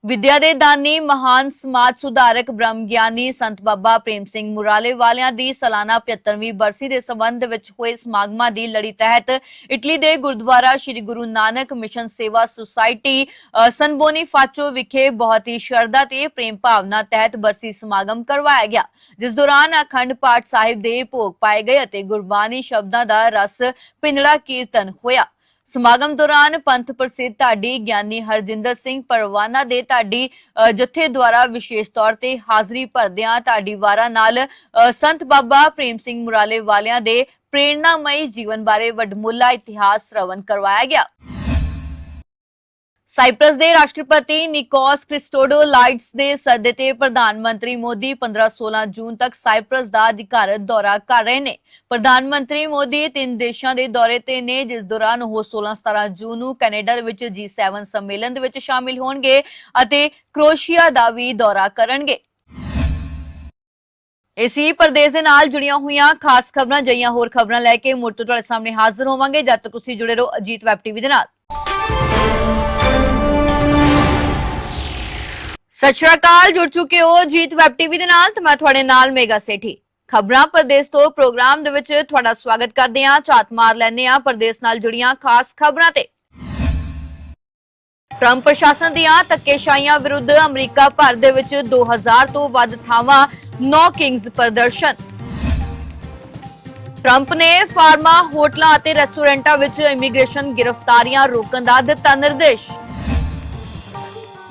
ਵਿਦਿਆ ਦੇ ਦਾਨੀ ਮਹਾਨ ਸਮਾਜ ਸੁਧਾਰਕ ਬ੍ਰਹਮ ਗਿਆਨੀ ਸੰਤ ਬਾਬਾ ਪ੍ਰੇਮ ਸਿੰਘ ਮੁਰਾਲੇ ਵਾਲਿਆਂ ਦੀ ਸਾਲਾਨਾ 75ਵੀਂ ਬਰਸੀ ਦੇ ਸੰਬੰਧ ਵਿੱਚ ਹੋਏ ਸਮਾਗਮਾਂ ਦੀ ਲੜੀ ਤਹਿਤ ਇਟਲੀ ਦੇ ਗੁਰਦੁਆਰਾ ਸ੍ਰੀ ਗੁਰੂ ਨਾਨਕ ਮਿਸ਼ਨ ਸੇਵਾ ਸੁਸਾਇਟੀ ਅ, ਸਨਬੋਨੀ ਫਾਚੋ ਵਿਖੇ ਬਹੁਤ ਹੀ ਸ਼ਰਧਾ ਤੇ ਪ੍ਰੇਮ ਭਾਵਨਾ ਤਹਿਤ ਬਰਸੀ ਸਮਾਗਮ ਕਰਵਾਇਆ ਗਿਆ ਜਿਸ ਦੌਰਾਨ ਅਖੰਡ ਪਾਠ ਸਾਹਿਬ ਦੇ ਭੋਗ ਪਾਏ ਗਏ ਅਤੇ ਗੁਰਬਾਣੀ ਸ਼ਬਦਾਂ ਦਾ ਰਸ ਪਿੰਜੜਾ ਕੀਰਤਨ ਹੋਇਆ। ਸਮਾਗਮ ਦੌਰਾਨ ਪੰਥ ਪ੍ਰਸਿੱਧ ਢਾਡੀ ਗਿਆਨੀ ਹਰਜਿੰਦਰ ਸਿੰਘ ਪਰਵਾਨਾ ਦੇ ਢਾਡੀ ਅ, ਜਥੇ ਦੁਆਰਾ ਵਿਸ਼ੇਸ਼ ਤੌਰ ਤੇ ਹਾਜ਼ਰੀ ਭਰਦਿਆਂ ਢਾਡੀ ਵਾਰਾਂ ਨਾਲ ਸੰਤ ਬਾਬਾ ਪ੍ਰੇਮ ਸਿੰਘ ਮੁਰਾਲੇ ਵਾਲਿਆਂ ਦੇ ਪ੍ਰੇਰਣਾਮਈ ਜੀਵਨ ਬਾਰੇ ਵੱਡਮੁੱਲਾ ਇਤਿਹਾਸ ਸ਼੍ਰਵਣ ਕਰਵਾਇਆ ਗਿਆ। ਸਾਈਪ੍ਰਸ ਦੇ ਰਾਸ਼ਟਰਪਤੀ ਨਿਕੋਸ ਕ੍ਰਿਸਟੋਡੋਲਾਈਡਸ ਦੇ ਸੱਦੇ ਤੇ ਪ੍ਰਧਾਨ ਮੰਤਰੀ ਮੋਦੀ 15-16 ਜੂਨ ਤੱਕ ਸਾਈਪ੍ਰਸ ਦਾ ਅਧਿਕਾਰਤ ਦੌਰਾ ਕਰ ਰਹੇ ਨੇ। ਪ੍ਰਧਾਨ ਮੰਤਰੀ ਮੋਦੀ ਤਿੰਨ ਦੇਸ਼ਾਂ ਦੇ ਦੌਰੇ ਤੇ ਨੇ, ਜਿਸ ਦੌਰਾਨ ਉਹ 16-17 ਜੂਨ ਨੂੰ ਕੈਨੇਡਾ ਦੇ ਵਿੱਚ G7 ਸੰਮੇਲਨ ਦੇ ਵਿੱਚ ਸ਼ਾਮਿਲ ਹੋਣਗੇ ਅਤੇ ਕ੍ਰੋਏਸ਼ੀਆ ਦਾ ਵੀ ਦੌਰਾ ਕਰਨਗੇ। ਇਸੀ ਪ੍ਰਦੇਸ਼ ਦੇ ਨਾਲ ਜੁੜੀਆਂ ਹੋਈਆਂ ਖਾਸ ਖਬਰਾਂ ਜਈਆਂ ਹੋਰ ਖਬਰਾਂ ਲੈ ਕੇ ਮੁੜ ਤੋਂ ਤੁਹਾਡੇ ਸਾਹਮਣੇ ਹਾਜ਼ਰ ਹੋਵਾਂਗੇ। ਜਦ ਤੱਕ ਤੁਸੀਂ ਜੁੜੇ ਰਹੋ ਅਜੀਤ ਵੈਬ ਟੀਵੀ ਦੇ ਨਾਲ। ਸਤਿ ਸ਼੍ਰੀ ਅਕਾਲ, ਜੁੜ ਚੁੱਕੇ ਹੋ ਜੀਤ ਵੈਬ ਟੀਵੀ ਦੇ ਨਾਲ ਤੇ ਮੈਂ ਤੁਹਾਡੇ ਨਾਲ ਮੇਗਾ ਸੇਠੀ। ਖਬਰਾਂ ਪ੍ਰਦੇਸ਼ ਤੋਂ ਪ੍ਰੋਗਰਾਮ ਦੇ ਵਿੱਚ ਤੁਹਾਡਾ ਸਵਾਗਤ ਕਰਦੇ ਹਾਂ, ਝਾਤ ਮਾਰ ਲੈਂਦੇ ਹਾਂ ਪ੍ਰਦੇਸ਼ ਨਾਲ ਜੁੜੀਆਂ ਖਾਸ ਖਬਰਾਂ ਤੇ। ਟਰੰਪ ਪ੍ਰਸ਼ਾਸਨ ਦੀਆਂ ਧੱਕੇਸ਼ਾਹੀਆਂ ਵਿਰੁੱਧ ਅਮਰੀਕਾ ਭਰ ਦੇ ਵਿੱਚ 2000 ਤੋਂ ਵੱਧ ਥਾਵਾਂ, ਨੌ ਕਿੰਗਸ ਪ੍ਰਦਰਸ਼ਨ। ਟਰੰਪ ਨੇ ਫਾਰਮਾ, ਹੋਟਲਾਂ ਅਤੇ ਰੈਸਟੋਰੈਂਟਾਂ ਵਿੱਚ ਇਮੀਗ੍ਰੇਸ਼ਨ ਗ੍ਰਿਫਤਾਰੀਆਂ ਰੋਕਣ ਦਾ ਦਿੱਤਾ ਨਿਰਦੇਸ਼।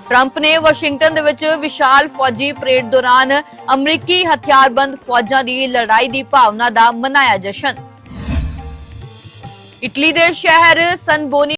ਟਰੰਪ ਨੇ ਵਾਸ਼ਿੰਗਟਨ ਦੇ ਵਿੱਚ ਵਿਸ਼ਾਲ ਫੌਜੀ ਪਰੇਡ ਦੌਰਾਨ ਅਮਰੀਕੀ ਹਥਿਆਰਬੰਦ ਫੌਜਾਂ ਦੀ ਲੜਾਈ ਦੀ ਭਾਵਨਾ ਦਾ ਮਨਾਇਆ ਜਸ਼ਨ। ਇਟਲੀ ਦੇ ਸ਼ਹਿਰ ਸਨਬੋਨੀ